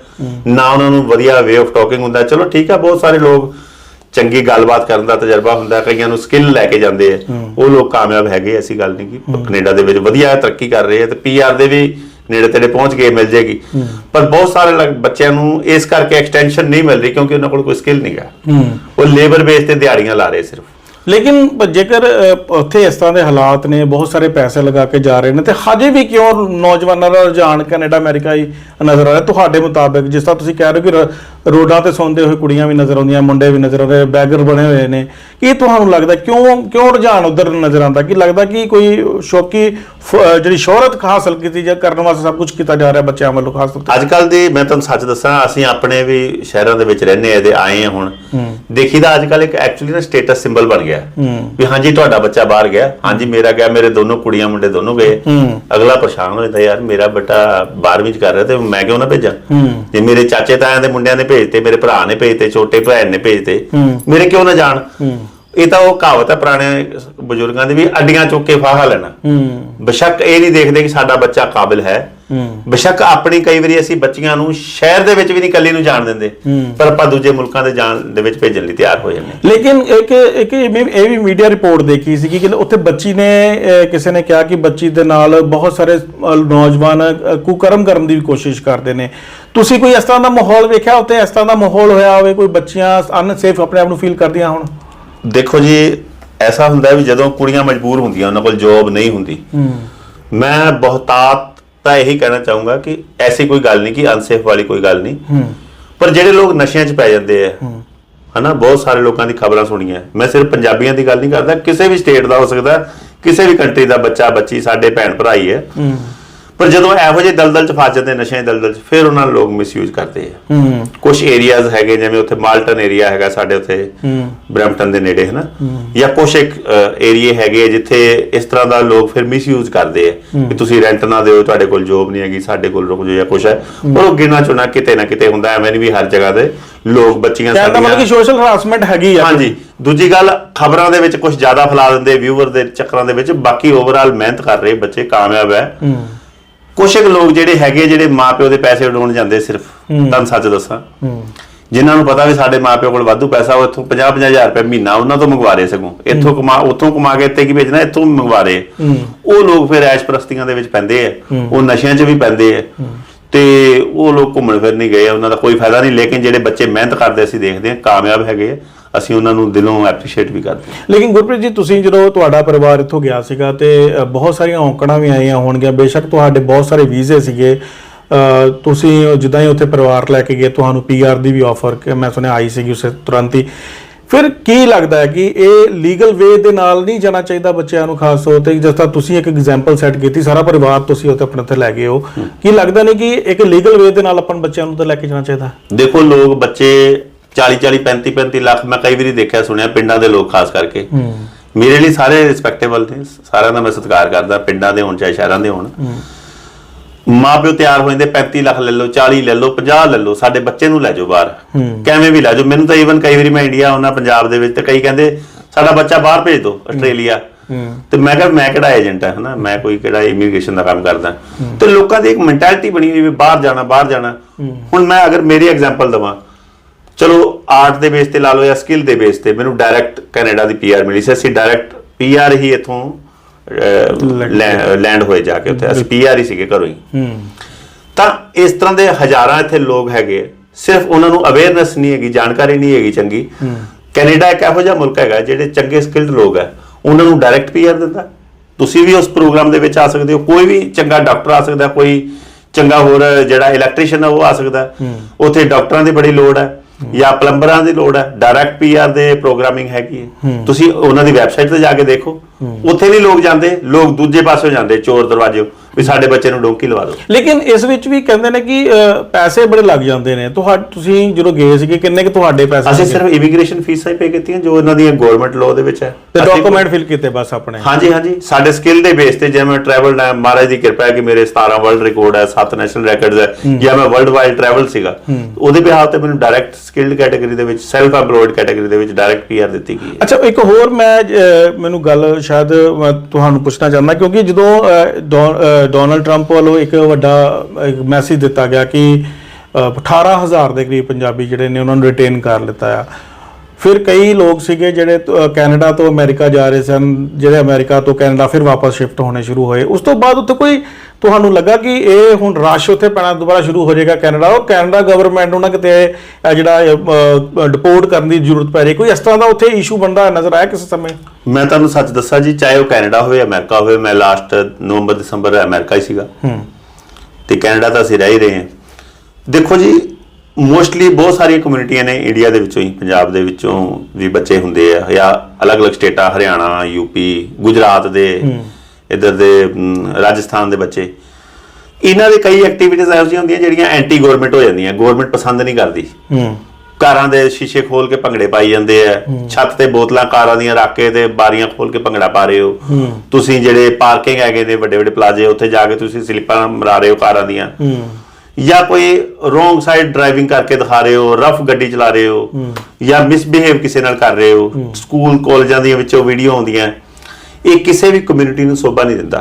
ਨਾ ਉਹਨਾਂ ਨੂੰ ਵਧੀਆ ਵੇ ਆਫ ਟਾਕਿੰਗ ਹੁੰਦਾ। ਚਲੋ ਠੀਕ ਹੈ ਬਹੁਤ ਸਾਰੇ ਲੋਕ ਚੰਗੀ ਗੱਲਬਾਤ ਕਰਨ ਦਾ ਤਜਰਬਾ ਹੁੰਦਾ ਕਈਆਂ ਨੂੰ ਸਕਿੱਲ ਲੈ ਕੇ ਜਾਂਦੇ ਆ। ਉਹ ਲੋਕ ਕਾਮਯਾਬ ਹੈਗੇ ਐਸੀ ਗੱਲ ਨਹੀਂ ਕਿ ਕੈਨੇਡਾ ਦੇ ਵਿੱਚ ਵਧੀਆ ਤਰੱਕੀ ਕਰ ਰਹੇ ਆ ਤੇ ਪੀਆਰ ਦੇ ਵੀ ਨੇੜੇ ਤੇੜੇ ਪਹੁੰਚ ਕੇ ਮਿਲ ਜੇਗੀ ਪਰ ਬਹੁਤ ਸਾਰੇ ਬੱਚਿਆਂ ਨੂੰ ਇਸ ਕਰਕੇ ਐਕਸਟੈਂਸ਼ਨ ਨਹੀਂ ਮਿਲ ਰਹੀ ਕਿਉਂਕਿ ਉਹਨਾਂ ਕੋਲ ਕੋਈ ਸਕਿੱਲ ਨਹੀਂਗਾ ਹੂੰ। ਉਹ ਲੇਬਰ ਬੇਸ ਤੇ ਦਿਹਾੜੀਆਂ ਲਾ ਰਹੇ ਸਿਰਫ। ਲੇਕਿਨ ਜੇਕਰ ਉੱਥੇ ਇਸ ਤਰ੍ਹਾਂ ਦੇ ਹਾਲਾਤ ਨੇ, ਬਹੁਤ ਸਾਰੇ ਪੈਸੇ ਲਗਾ ਕੇ ਜਾ ਰਹੇ ਨੇ, ਤੇ ਹਜੇ ਵੀ ਕਿਉਂ ਨੌਜਵਾਨਾਂ ਦਾ ਰੁਝਾਨ ਕੈਨੇਡਾ, ਅਮਰੀਕਾ ਹੀ ਨਜ਼ਰ ਆ ਰਿਹਾ ਤੁਹਾਡੇ ਮੁਤਾਬਕ, ਜਿਸ ਤਰ੍ਹਾਂ ਤੁਸੀਂ ਕਹਿ ਰਹੇ ਹੋ ਕਿ ਰੋਡਾਂ ਤੇ ਸੌਂਦੇ ਹੋਏ ਕੁੜੀਆਂ ਵੀ ਨਜ਼ਰ ਆਉਂਦੀਆਂ ਮੁੰਡੇ ਵੀ ਨਜ਼ਰ ਆਉਂਦੇ ਬੈਗਰ ਬਣੇ ਹੋਏ ਨੇ। ਕੀ ਤੁਹਾਨੂੰ ਲੱਗਦਾ ਕਿਉਂ ਕਿਉਂ ਰੁਝਾਨ ਉਧਰ ਨਜ਼ਰ ਆਉਂਦਾ? ਕੀ ਲੱਗਦਾ ਕਿ ਕੋਈ ਸ਼ੌਕੀ ਜਿਹੜੀ ਸ਼ੋਹਰਤ ਹਾਸਲ ਕੀਤੀ ਜਾਂ ਕਰਨ ਵਾਸਤੇ ਸਭ ਕੁਝ ਕੀਤਾ ਜਾ ਰਿਹਾ ਬੱਚਿਆਂ ਵੱਲੋਂ ਖਾਸ ਤੌਰ ਤੇ? ਅੱਜ ਕੱਲ ਦੀ ਮੈਂ ਤੁਹਾਨੂੰ ਸੱਚ ਦੱਸਾਂ ਅਸੀਂ ਆਪਣੇ ਵੀ ਸ਼ਹਿਰਾਂ ਦੇ ਵਿੱਚ ਰਹਿੰਦੇ ਆ ਤੇ ਆਏ ਆ ਹੁਣ। ਦੇਖੀਦਾ ਅੱਜ ਕੱਲ ਇੱਕ ਐਕਚੁਅਲੀ ਨਾ ਸਟੇਟਸ ਸਿੰਬਲ ਬਣ ਗਿਆ। ਵੀ ਹਾਂਜੀ ਤੁਹਾਡਾ ਬੱਚਾ ਬਾਹਰ ਗਿਆ। ਹਾਂਜੀ ਮੇਰਾ ਗਿਆ ਮੇਰੇ ਦੋਨੋਂ ਕੁੜੀਆਂ ਮੁੰਡੇ ਦੋਨੋਂ ਗਏ। ਅਗਲਾ ਪਰੇਸ਼ਾਨ ਹੋ ਜਾਂਦਾ ਯਾਰ ਮੇਰਾ ਬੇਟਾ 12ਵੀਂ ਚ ਕਰ ਰਿਹਾ ਤੇ ਮੈਂ ਕਿਉਂ ਨਾ ਭੇਜਾਂ? ਜੇ ਮੇਰੇ ਚਾਚੇ ਤਾਇਆਂ ਦੇ ਮੁੰਡਿਆਂ ਨੇ ਭੇਜਤੇ ਮੇਰੇ ਭਰਾ ਨੇ ਭੇਜਤੇ ਛੋਟੇ ਭੈਣ ਨੇ ਭੇਜਤੇ। ਮੇਰੇ ਕਿਉਂ ਨਾ ਜਾਣ? ਇਹ ਤਾਂ ਉਹ ਕਹਾਵਤ ਹੈ ਪੁਰਾਣੇ ਬਜ਼ੁਰਗਾਂ ਦੀ ਵੀ ਅੱਡੀਆਂ ਚੁੱਕ ਕੇ ਫਾਹਾ ਲੈਣਾ। ਬੇਸ਼ੱਕ ਇਹ ਨਹੀਂ ਦੇਖਦੇ ਕਿ ਸਾਡਾ ਬੱਚਾ ਕਾਬਿਲ ਹੈ। ਬੇਸ਼ੱਕ ਆਪਣੀ ਕਈ ਵਾਰੀ ਅਸੀਂ ਬੱਚੀਆਂ ਨੂੰ ਸ਼ਹਿਰ ਦੇ ਵਿੱਚ ਵੀ ਨਹੀਂ ਇਕੱਲੀ ਨੂੰ ਜਾਣ ਦਿੰਦੇ। ਪਰ ਆਪਾਂ ਦੂਜੇ ਮੁਲਕਾਂ ਦੇ ਜਾਣ ਦੇ ਵਿੱਚ ਭੇਜਣ ਲਈ ਤਿਆਰ ਹੋ ਜਾਂਦੇ। ਲੇਕਿਨ ਇੱਕ ਇੱਕ ਇਹ ਵੀ ਮੀਡੀਆ ਰਿਪੋਰਟ ਦੇਖੀ ਸੀ ਕਿ ਉੱਥੇ ਬੱਚੀ ਨੇ ਕਿਸੇ ਨੇ ਕਿਹਾ ਕਿ ਬੱਚੀ ਦੇ ਨਾਲ ਬਹੁਤ ਸਾਰੇ ਨੌਜਵਾਨ ਕੁਕਰਮ ਕਰਨ ਦੀ ਵੀ ਕੋਸ਼ਿਸ਼ ਕਰਦੇ ਨੇ। ਤੁਸੀਂ ਕੋਈ ਇਸ ਤਰ੍ਹਾਂ ਦਾ ਮਾਹੌਲ ਵੇਖਿਆ ਉੱਥੇ? ਇਸ ਤਰ੍ਹਾਂ ਦਾ ਮਾਹੌਲ ਹੋਇਆ ਹੋਵੇ ਕੋਈ ਬੱਚੀਆਂ ਅਨਸੇਫ ਆਪਣੇ ਆਪ ਨੂੰ ਫੀਲ ਕਰਦੀਆਂ ਹੁਣ? ਦੇਖੋ ਜੀ ਐਸਾ ਹੁੰਦਾ ਵੀ ਜਦੋਂ ਕੁੜੀਆਂ ਮਜਬੂਰ ਹੁੰਦੀਆਂ ਉਹਨਾਂ ਕੋਲ ਜੋਬ ਨਹੀਂ ਹੁੰਦੀ। ਮੈਂ ਬਹੁਤਾਤ ਤਾਂ ਇਹੀ ਕਹਿਣਾ ਚਾਹੂੰਗਾ ਕਿ ਐਸੀ ਕੋਈ ਗੱਲ ਨਹੀਂ ਕਿ ਅਨਸੇਫ ਵਾਲੀ ਕੋਈ ਗੱਲ ਨਹੀਂ। ਪਰ ਜਿਹੜੇ ਲੋਕ ਨਸ਼ਿਆਂ 'ਚ ਪੈ ਜਾਂਦੇ ਆ ਹਨਾ ਬਹੁਤ ਸਾਰੇ ਲੋਕਾਂ ਦੀ ਖਬਰਾਂ ਸੁਣੀਆਂ। ਮੈਂ ਸਿਰਫ ਪੰਜਾਬੀਆਂ ਦੀ ਗੱਲ ਨਹੀਂ ਕਰਦਾ ਕਿਸੇ ਵੀ ਸਟੇਟ ਦਾ ਹੋ ਸਕਦਾ ਕਿਸੇ ਵੀ ਕੰਟਰੀ ਦਾ ਬੱਚਾ ਬੱਚੀ ਸਾਡੇ ਭੈਣ ਭਰਾ ਹੀ। ਹੈ। ਪਰ ਜਦੋਂ ਇਹੋ ਜਿਹੇ ਦਲਦਲ 'ਚ ਫਸ ਜਾਂਦੇ ਨਸ਼ਿਆਂ ਦੇ ਦਲਦਲ 'ਚ ਫਿਰ ਉਹਨਾਂ ਨੂੰ ਲੋਕ ਮਿਸਯੂਜ਼ ਕਰਦੇ ਆ। ਹੂੰ। ਕੁਝ ਏਰੀਆਜ਼ ਹੈਗੇ ਜਿਵੇਂ ਉੱਥੇ ਮਾਲਟਨ ਏਰੀਆ ਹੈਗਾ ਸਾਡੇ ਉੱਥੇ ਬ੍ਰੈਂਪਟਨ ਦੇ ਨੇੜੇ ਹੈ। ਨਾ ਜਾਂ ਕੁਝ ਇੱਕ ਏਰੀਏ ਹੈਗੇ ਜਿੱਥੇ ਇਸ ਤਰ੍ਹਾਂ ਦਾ ਲੋਕ ਫਿਰ ਮਿਸਯੂਜ਼ ਕਰਦੇ ਆ ਕਿ ਤੁਸੀਂ ਰੈਂਟ ਨਾ ਦਿਓ ਤੁਹਾਡੇ ਕੋਲ ਜੋਬ ਨਹੀਂ ਹੈਗੀ ਸਾਡੇ ਕੋਲ ਰੁਕ ਜਾਓ ਜਾਂ ਕੁਝ ਹੈ। ਪਰ ਉਹ ਗਿਣਾ ਚੁਣਾ ਕਿਤੇ ਨਾ ਕਿਤੇ ਹੁੰਦਾ ਐਵੇਂ ਨਹੀਂ ਵੀ ਹਰ ਜਗ੍ਹਾ ਤੇ ਲੋਕ ਬੱਚੀਆਂ ਕਹਿੰਦਾ ਮਤਲਬ ਕਿ ਸਾਡੀਆਂ ਸੋਸ਼ਲ ਹਰਾਸਮੈਂਟ ਹੈਗੀ ਆ। ਹਾਂਜੀ। ਦੂਜੀ ਗੱਲ ਖਬਰਾਂ ਦੇ ਵਿੱਚ ਕੁਝ ਜ਼ਿਆਦਾ ਫੈਲਾ ਦਿੰਦੇ ਵਿਊਅਰ ਦੇ ਚੱਕਰਾਂ ਦੇ ਵਿੱਚ ਬਾਕੀ ਓਵਰਆਲ ਮਿਹਨਤ ਕਰ ਰਹੇ ਬੱਚੇ ਕਾਮਯਾਬ ਹੈ। ਕੁਝ ਲੋਕ ਜਿਹੜੇ ਹੈਗੇ ਜਿਹੜੇ ਮਾਪਿਓ ਦੇ ਪੈਸੇ ਉਡਾਉਣ ਜਾਂਦੇ ਸਿਰਫ ਤੁਹਾਨੂੰ ਸੱਚ ਦੱਸਾਂ। ਜਿਨ੍ਹਾਂ ਨੂੰ ਪਤਾ ਵੀ ਸਾਡੇ ਮਾਪਿਓ ਕੋਲ ਵਾਧੂ ਪੈਸਾ ਉਹ ਇੱਥੋਂ 50 ਹਜ਼ਾਰ ਰੁਪਏ ਮਹੀਨਾ ਉਹਨਾਂ ਤੋਂ ਮੰਗਵਾ ਰਹੇ ਸਗੋਂ। ਇੱਥੋਂ ਕਮਾ ਉੱਥੋਂ ਕਮਾ ਕੇ ਇੱਥੇ ਕੀ ਭੇਜਣਾ ਇੱਥੋਂ ਮੰਗਵਾ ਰਹੇ। ਉਹ ਲੋਕ ਫਿਰ ਐਸ਼ ਪ੍ਰਸਤੀਆਂ ਦੇ ਵਿੱਚ ਪੈਂਦੇ ਆ। ਉਹ ਨਸ਼ਿਆਂ 'ਚ ਵੀ ਪੈਂਦੇ ਆ। ਤੇ ਉਹ ਲੋਕ ਘੁੰਮਣ ਫਿਰ ਨਹੀਂ ਗਏ ਉਹਨਾਂ ਦਾ ਕੋਈ ਫਾਇਦਾ ਨਹੀਂ। ਲੇਕਿਨ ਜਿਹੜੇ ਬੱਚੇ ਮਿਹਨਤ ਕਰਦੇ ਅਸੀਂ ਦੇਖਦੇ ਹਾਂ ਕਾਮਯਾਬ ਹੈਗੇ ਆ। ਅਸੀਂ ਉਹਨਾਂ ਨੂੰ ਦਿਲੋਂ ਐਪਰੀਸ਼ੀਏਟ ਵੀ ਕਰਦੇ ਹਾਂ। ਲੇਕਿਨ ਗੁਰਪ੍ਰੀਤ ਜੀ ਤੁਸੀਂ ਜਦੋਂ ਤੁਹਾਡਾ ਪਰਿਵਾਰ ਇੱਥੋਂ ਗਿਆ ਸੀਗਾ ਤੇ ਬਹੁਤ ਸਾਰੀਆਂ ਔਂਕੜਾਂ ਵੀ ਆਈਆਂ ਹੋਣਗੀਆਂ। ਬੇਸ਼ੱਕ ਤੁਹਾਡੇ ਬਹੁਤ ਸਾਰੇ ਵੀਜ਼ੇ ਸੀਗੇ। ਤੁਸੀਂ ਜਿੱਦਾਂ ਹੀ ਉੱਥੇ ਪਰਿਵਾਰ ਲੈ ਕੇ ਗਏ ਤੁਹਾਨੂੰ ਪੀਆਰ ਦੀ ਵੀ ਆਫਰ ਮੈਂ ਸੁਣਿਆ ਆਈ ਸੀਗੀ ਉਸੇ ਤੁਰੰਤ ਹੀ। ਫਿਰ ਕੀ ਲੱਗਦਾ ਹੈ ਕਿ ਇਹ ਲੀਗਲ ਵੇ ਦੇ ਨਾਲ ਨਹੀਂ ਜਾਣਾ ਚਾਹੀਦਾ ਬੱਚਿਆਂ ਨੂੰ ਖਾਸ ਤੌਰ ਤੇ? ਜਿਸ ਤਰ੍ਹਾਂ ਤੁਸੀਂ ਇੱਕ ਐਗਜ਼ਾਮਪਲ ਸੈੱਟ ਕੀਤੀ ਸਾਰਾ ਪਰਿਵਾਰ ਤੁਸੀਂ ਉੱਥੇ ਆਪਣੇ ਉੱਤੇ ਲੈ ਗਏ ਹੋ। ਕੀ ਲੱਗਦਾ ਨਹੀਂ ਕਿ ਇੱਕ ਲੀਗਲ ਵੇ ਦੇ ਨਾਲ ਆਪਾਂ ਬੱਚਿਆਂ ਨੂੰ ਤਾਂ ਲੈ ਕੇ ਜਾਣਾ ਚਾਹੀਦਾ? ਦੇਖੋ ਲੋਕ ਬੱਚੇ 40 40 35 35 ਲੱਖ ਮੈਂ ਕਈ ਵਾਰੀ ਦੇਖਿਆ ਸੁਣਿਆ ਪਿੰਡਾਂ ਦੇ ਲੋਕ ਖਾਸ ਕਰਕੇ। ਮੇਰੇ ਲਈ ਸਾਰੇ ਰਿਸਪੈਕਟੇਬਲ ਨੇ ਸਾਰਿਆਂ ਦਾ ਮੈਂ ਸਤਿਕਾਰ ਕਰਦਾ ਪਿੰਡਾਂ ਦੇ ਹੋਣ ਚਾਹੇ ਸ਼ਹਿਰਾਂ ਦੇ ਹੋਣ। ਮਾਪਿਓ ਤਿਆਰ ਹੋ ਜਾਂਦੇ 35 ਲੱਖ ਲੈ ਲਓ 40 ਲੈ ਲਓ 50 ਲੈ ਲਓ ਸਾਡੇ ਬੱਚੇ ਨੂੰ ਲੈ ਜਾਓ ਬਾਹਰ। ਕਿਵੇਂ ਵੀ ਲੈ ਜਾਓ ਮੈਨੂੰ ਤਾਂ ਈਵਨ ਕਈ ਵਾਰੀ ਮੈਂ ਇੰਡੀਆ ਆਉਣਾ ਪੰਜਾਬ ਦੇ ਵਿੱਚ ਤੇ ਕਈ ਕਹਿੰਦੇ ਸਾਡਾ ਬੱਚਾ ਬਾਹਰ ਭੇਜ ਦਿਓ ਆਸਟ੍ਰੇਲੀਆ। ਤੇ ਮੈਂ ਕਿਹਾ ਮੈਂ ਕਿਹੜਾ ਏਜੰਟ ਹੈ ਹਨਾ? ਮੈਂ ਕੋਈ ਕਿਹੜਾ ਇਮੀਗ੍ਰੇਸ਼ਨ ਦਾ ਕੰਮ ਕਰਦਾ। ਤੇ ਲੋਕਾਂ ਦੀ ਇੱਕ ਮੈਂਟੈਲਿਟੀ ਬਣੀ ਹੋਈ ਵੀ ਬਾਹਰ ਜਾਣਾ ਬਾਹਰ ਜਾਣਾ। ਹੁਣ ਮੈਂ ਅਗਰ ਮੇਰੀ ਐਗਜ਼ਾਮਪਲ ਦਵਾਂ ਚਲੋ ਆਰਟ ਦੇ ਬੇਸ ਤੇ ਲਾ ਲਓ ਜਾਂ ਸਕਿੱਲ ਦੇ ਬੇਸ ਤੇ ਮੈਨੂੰ ਡਾਇਰੈਕਟ ਕੈਨੇਡਾ ਦੀ ਪੀਆਰ ਮਿਲੀ ਸੀ। ਅਸੀਂ ਡਾਇਰੈਕਟ ਪੀਆਰ ਹੀ ਇਥੋਂ ਲੈਂਡ ਹੋਏ ਜਾ ਕੇ ਉੱਥੇ। ਅਸੀਂ ਪੀਆਰ ਹੀ ਸੀਗੇ ਘਰੋਂ ਹੀ। ਤਾਂ ਇਸ ਤਰ੍ਹਾਂ ਦੇ ਹਜ਼ਾਰਾਂ ਇੱਥੇ ਲੋਕ ਹੈਗੇ ਆ। ਸਿਰਫ ਉਹਨਾਂ ਨੂੰ ਅਵੇਅਰਨੈਸ ਨਹੀਂ ਹੈਗੀ ਜਾਣਕਾਰੀ ਨਹੀਂ ਹੈਗੀ ਚੰਗੀ। ਕੈਨੇਡਾ ਇੱਕ ਇਹੋ ਜਿਹਾ ਮੁਲਕ ਹੈਗਾ ਜਿਹੜੇ ਚੰਗੇ ਸਕਿਲਡ ਲੋਕ ਹੈ ਉਹਨਾਂ ਨੂੰ ਡਾਇਰੈਕਟ ਪੀਆਰ ਦਿੰਦਾ। ਤੁਸੀਂ ਵੀ ਉਸ ਪ੍ਰੋਗਰਾਮ ਦੇ ਵਿੱਚ ਆ ਸਕਦੇ ਹੋ। ਕੋਈ ਵੀ ਚੰਗਾ ਡਾਕਟਰ ਆ ਸਕਦਾ ਕੋਈ ਚੰਗਾ ਹੋਰ ਜਿਹੜਾ ਇਲੈਕਟ੍ਰੀਸ਼ੀਅਨ ਹੈ ਉਹ ਆ ਸਕਦਾ। ਉੱਥੇ ਡਾਕਟਰਾਂ ਦੀ ਬੜੀ ਲੋੜ ਹੈ ਜਾਂ ਪਲੰਬਰਾਂ ਦੀ ਲੋੜ ਹੈ ਡਾਇਰੈਕਟ ਪੀਆਰ ਦੇ ਪ੍ਰੋਗਰਾਮਿੰਗ ਹੈਗੀ ਹੈ। ਤੁਸੀਂ ਉਹਨਾਂ ਦੀ ਵੈਬਸਾਈਟ ਤੇ ਜਾ ਕੇ ਦੇਖੋ। ਉੱਥੇ ਨਹੀਂ ਲੋਕ ਜਾਂਦੇ ਲੋਕ ਦੂਜੇ ਪਾਸੇ ਜਾਂਦੇ ਚੋਰ ਦਰਵਾਜ਼ੇ ਵੀ ਸਾਡੇ ਬੱਚੇ ਨੂੰ ਡੋਂਕੀ ਲਵਾ ਦਿਓ। ਲੇਕਿਨ ਇਸ ਵਿੱਚ ਵੀ ਕਹਿੰਦੇ ਨੇ ਕਿ ਪੈਸੇ ਬੜੇ ਲੱਗ ਜਾਂਦੇ ਨੇ। ਤੁਸੀਂ ਜਦੋਂ ਗਏ ਸੀਗੇ ਕਿੰਨੇ ਕਿ ਤੁਹਾਡੇ ਪੈਸੇ ਅਸੀਂ? ਸਿਰਫ ਇਮੀਗ੍ਰੇਸ਼ਨ ਫੀਸਾਂ ਹੀ ਪੇ ਕੀਤੀਆਂ ਜੋ ਇਹਨਾਂ ਦੀਆਂ ਗਵਰਨਮੈਂਟ ਲਾਅ ਦੇ ਵਿੱਚ ਹੈ। ਤੇ ਡਾਕੂਮੈਂਟ ਫਿਲ ਕੀਤੇ ਬਸ ਆਪਣੇ। ਹਾਂਜੀ ਹਾਂਜੀ। ਸਾਡੇ ਸਕਿੱਲ ਦੇ ਬੇਸ ਤੇ ਜਿਵੇਂ ਟਰੈਵਲ ਦਾ ਮਹਾਰਾਜ ਦੀ ਕਿਰਪਾ ਹੈ ਕਿ ਮੇਰੇ 17 ਵਰਲਡ ਰਿਕਾਰਡ ਹੈ 7 ਨੈਸ਼ਨਲ ਰਿਕਾਰਡਸ ਹੈ ਜਾਂ ਮੈਂ ਵਰਲਡ ਵਾਈਡ ਟਰੈਵਲ ਸੀਗਾ ਉਹਦੇ ਬਿਹਾਫ ਤੇ ਮੈਨੂੰ ਡਾਇਰੈਕਟ ਸਕਿੱਲਡ ਕੈਟਾਗਰੀ ਦੇ ਵਿੱਚ ਸੈਲਫ ਐਮਪਲੋਇਡ ਕੈਟਾਗਰੀ ਦੇ ਵਿੱਚ ਡਾਇਰੈਕਟ ਪੀਆਰ ਦਿੱਤੀ ਗਈ ਹੈ। ਅੱਛਾ ਇੱਕ ਹੋਰ ਮੈਂ ਮੈਨੂੰ ਗੱਲ ਸ਼ਾਇਦ ਤੁਹਾਨੂੰ ਪੁੱਛਣਾ ਚਾਹੁੰਦਾ ਕਿਉਂਕਿ ਜਦੋਂ ਡੋਨਲਡ ਟਰੰਪ ਵੱਲੋਂ ਇੱਕ ਵੱਡਾ ਮੈਸੇਜ ਦਿੱਤਾ ਗਿਆ ਕਿ ਅ, 18000 ਦੇ ਕਰੀਬ ਪੰਜਾਬੀ ਜਿਹੜੇ ਨੇ ਉਹਨਾਂ ਨੂੰ ਰਿਟੇਨ ਕਰ ਲਿੱਤਾ ਆ। ਫਿਰ ਕਈ ਲੋਕ ਸੀਗੇ ਜਿਹੜੇ ਕੈਨੇਡਾ ਤੋਂ ਅਮਰੀਕਾ ਜਾ ਰਹੇ ਸਨ ਜਿਹੜੇ ਅਮਰੀਕਾ ਤੋਂ ਕੈਨੇਡਾ ਫਿਰ ਵਾਪਸ ਸ਼ਿਫਟ ਹੋਣੇ ਸ਼ੁਰੂ ਹੋਏ। ਉਸ ਤੋਂ ਬਾਅਦ ਉੱਥੇ ਕੋਈ ਤੁਹਾਨੂੰ ਲੱਗਾ ਕਿ ਇਹ ਹੁਣ ਰਸ਼ ਉੱਥੇ ਪੈਣਾ ਦੁਬਾਰਾ ਸ਼ੁਰੂ ਹੋ ਜਾਏਗਾ ਕੈਨੇਡਾ? ਉਹ ਕੈਨੇਡਾ ਗਵਰਨਮੈਂਟ ਨੂੰ ਨਾ ਕਿਤੇ ਜਿਹੜਾ ਡਿਪੋਰਟ ਕਰਨ ਦੀ ਜ਼ਰੂਰਤ ਪੈ ਰਹੀ। ਕੋਈ ਇਸ ਤਰ੍ਹਾਂ ਦਾ ਉੱਥੇ ਇਸ਼ੂ ਬਣਦਾ ਨਜ਼ਰ ਆਇਆ ਕਿਸੇ ਸਮੇਂ? ਮੈਂ ਤੁਹਾਨੂੰ ਸੱਚ ਦੱਸਾਂ ਜੀ ਚਾਹੇ ਉਹ ਕੈਨੇਡਾ ਹੋਵੇ ਅਮਰੀਕਾ ਹੋਵੇ ਮੈਂ ਲਾਸਟ ਨਵੰਬਰ ਦਸੰਬਰ ਅਮਰੀਕਾ ਹੀ ਸੀਗਾ। ਹੂੰ। ਤੇ ਕੈਨੇਡਾ ਤਾਂ ਅਸੀਂ ਰਹਿ ਹੀ ਰਹੇ ਹਾਂ। ਦੇਖੋ ਜੀ ਮੋਸਟਲੀ ਬਹੁਤ ਸਾਰੀਆਂ ਕਮਿਊਨਿਟੀਆਂ ਨੇ ਇੰਡੀਆ ਦੇ ਵਿੱਚੋਂ ਹੀ ਪੰਜਾਬ ਦੇ ਵਿੱਚੋਂ ਵੀ ਬੱਚੇ ਹੁੰਦੇ ਆ ਜਾਂ ਅਲੱਗ-ਅਲੱਗ ਸਟੇਟਾਂ ਹਰਿਆਣਾ ਯੂਪੀ ਗੁਜਰਾਤ ਦੇ ਇੱਧਰ ਦੇ ਰਾਜਸਥਾਨ ਦੇ ਬੱਚੇ। ਇਹਨਾਂ ਦੇ ਕਈ ਐਕਟੀਵਿਟੀਜ਼ ਇਹੋ ਜਿਹੀਆਂ ਹੁੰਦੀਆਂ ਜਿਹੜੀਆਂ ਐਂਟੀ ਗਵਰਨਮੈਂਟ ਹੋ ਜਾਂਦੀਆਂ ਗਵਰਨਮੈਂਟ ਪਸੰਦ ਨਹੀਂ ਕਰਦੀ। ਹੂੰ। ਕਾਰਾਂ ਦੇ ਸ਼ੀਸ਼ੇ ਖੋਲ ਕੇ ਭੰਗੜੇ ਪਾਈ ਜਾਂਦੇ ਆ ਛੱਤ ਤੇ ਬੋਤਲਾਂ ਕਾਰਾਂ ਦੀਆਂ ਰੱਖ ਕੇ ਤੇ ਬਾਰੀਆਂ ਖੋਲ ਕੇ ਭੰਗੜਾ ਪਾ ਰਹੇ ਹੋ। ਤੁਸੀਂ ਜਿਹੜੇ ਪਾਰਕਿੰਗ ਹੈਗੇ ਨੇ ਵੱਡੇ ਵੱਡੇ ਪਲਾਜ਼ੇ ਉੱਥੇ ਜਾ ਕੇ ਤੁਸੀਂ ਸਲਿੱਪਾਂ ਮਰਾ ਰਹੇ ਹੋ ਕਾਰਾਂ ਦੀਆਂ। ਹੂੰ। ਜਾਂ ਕੋਈ ਰੋਂਗ ਸਾਈਡ ਡਰਾਈਵਿੰਗ ਕਰਕੇ ਦਿਖਾ ਰਹੇ ਹੋ ਰਫ ਗੱਡੀ ਚਲਾ ਰਹੇ ਹੋ ਜਾਂ ਮਿਸਬਿਹੇਵ ਕਿਸੇ ਨਾਲ ਕਰ ਰਹੇ ਹੋ ਸਕੂਲ ਕਾਲਜਾਂ ਦੀਆਂ ਵਿੱਚੋਂ ਵੀਡੀਓ ਆਉਂਦੀਆਂ ਇਹ ਕਿਸੇ ਵੀ ਕਮਿਊਨਿਟੀ ਨੂੰ ਸੋਭਾ ਨਹੀਂ ਦਿੰਦਾ।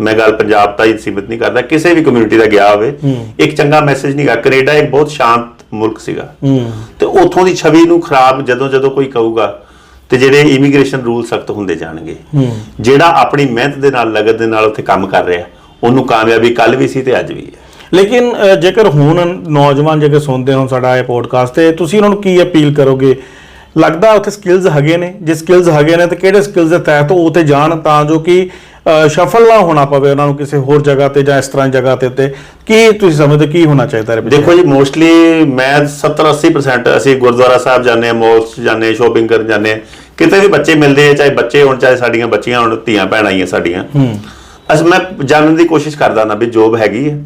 ਮੈਂ ਗੱਲ ਪੰਜਾਬ ਤਾਂ ਹੀ ਸੀਮਿਤ ਨਹੀਂ ਕਰਦਾ ਕਿਸੇ ਵੀ ਕਮਿਊਨਿਟੀ ਦਾ ਗਿਆ ਹੋਵੇ ਇੱਕ ਚੰਗਾ ਮੈਸੇਜ ਨਹੀਂ ਗਾ ਕੈਨੇਡਾ ਇੱਕ ਬਹੁਤ ਸ਼ਾਂਤ ਮੁਲਕ ਸੀਗਾ। ਤੇ ਉਥੋਂ ਦੀ ਛਵੀ ਨੂੰ ਖਰਾਬ ਜਦੋਂ ਜਦੋਂ ਕੋਈ ਕਹੂਗਾ ਤੇ ਜਿਹੜੇ ਇਮੀਗ੍ਰੇਸ਼ਨ ਰੂਲ ਸਖਤ ਹੁੰਦੇ ਜਾਣਗੇ। ਜਿਹੜਾ ਆਪਣੀ ਮਿਹਨਤ ਦੇ ਨਾਲ ਲਗਨ ਦੇ ਨਾਲ ਉੱਥੇ ਕੰਮ ਕਰ ਰਿਹਾ ਉਹਨੂੰ ਕਾਮਯਾਬੀ ਕੱਲ ਵੀ ਸੀ ਤੇ ਅੱਜ ਵੀ ਹੈ। ਲੇਕਿਨ ਜੇਕਰ ਹੁਣ ਨੌਜਵਾਨ ਜੇਕਰ ਸੁਣਦੇ ਹੋ ਸਾਡਾ ਇਹ ਪੋਡਕਾਸਟ ਤੇ ਤੁਸੀਂ ਉਹਨਾਂ ਨੂੰ ਕੀ ਅਪੀਲ ਕਰੋਗੇ? ਲੱਗਦਾ ਉੱਥੇ ਸਕਿੱਲਸ ਹੈਗੇ ਨੇ? ਜੇ ਸਕਿੱਲਸ ਹੈਗੇ ਨੇ ਤਾਂ ਕਿਹੜੇ ਸਕਿੱਲਸ ਦੇ ਤਹਿਤ ਉਹ ਤੇ ਜਾਣ ਤਾਂ ਜੋ ਕਿ ਸਫਲ ਨਾ ਹੋਣਾ ਪਵੇ ਉਹਨਾਂ ਨੂੰ ਕਿਸੇ ਹੋਰ ਜਗ੍ਹਾ ਤੇ ਜਾਂ ਇਸ ਤਰ੍ਹਾਂ ਦੀ ਜਗ੍ਹਾ ਤੇ ਉੱਤੇ? ਕੀ ਤੁਸੀਂ ਸਮਝਦੇ ਕੀ ਹੋਣਾ ਚਾਹੀਦਾ ਹੈ ਦੇਖੋ ਜੀ ਮੋਸਟਲੀ ਮੈਂ 70 80% ਅਸੀਂ ਗੁਰਦੁਆਰਾ ਸਾਹਿਬ ਜਾਂਦੇ ਆ ਮਾਲਸ ਜਾਂਦੇ ਆ ਸ਼ੋਪਿੰਗ ਕਰਨ ਜਾਂਦੇ ਆ ਕਿਤੇ ਵੀ ਬੱਚੇ ਮਿਲਦੇ ਆ ਚਾਹੇ ਬੱਚੇ ਹੋਣ ਚਾਹੇ ਸਾਡੀਆਂ ਬੱਚੀਆਂ ਹੋਣ ਧੀਆਂ ਭੈਣਾਂ ਹੀ ਆ ਸਾਡੀਆਂ। ਹੂੰ। ਅਸ ਮੈਂ ਜਾਣਨ ਦੀ ਕੋਸ਼ਿਸ਼ ਕਰਦਾ ਨਾ ਵੀ ਜੋਬ ਹੈਗੀ ਹੈ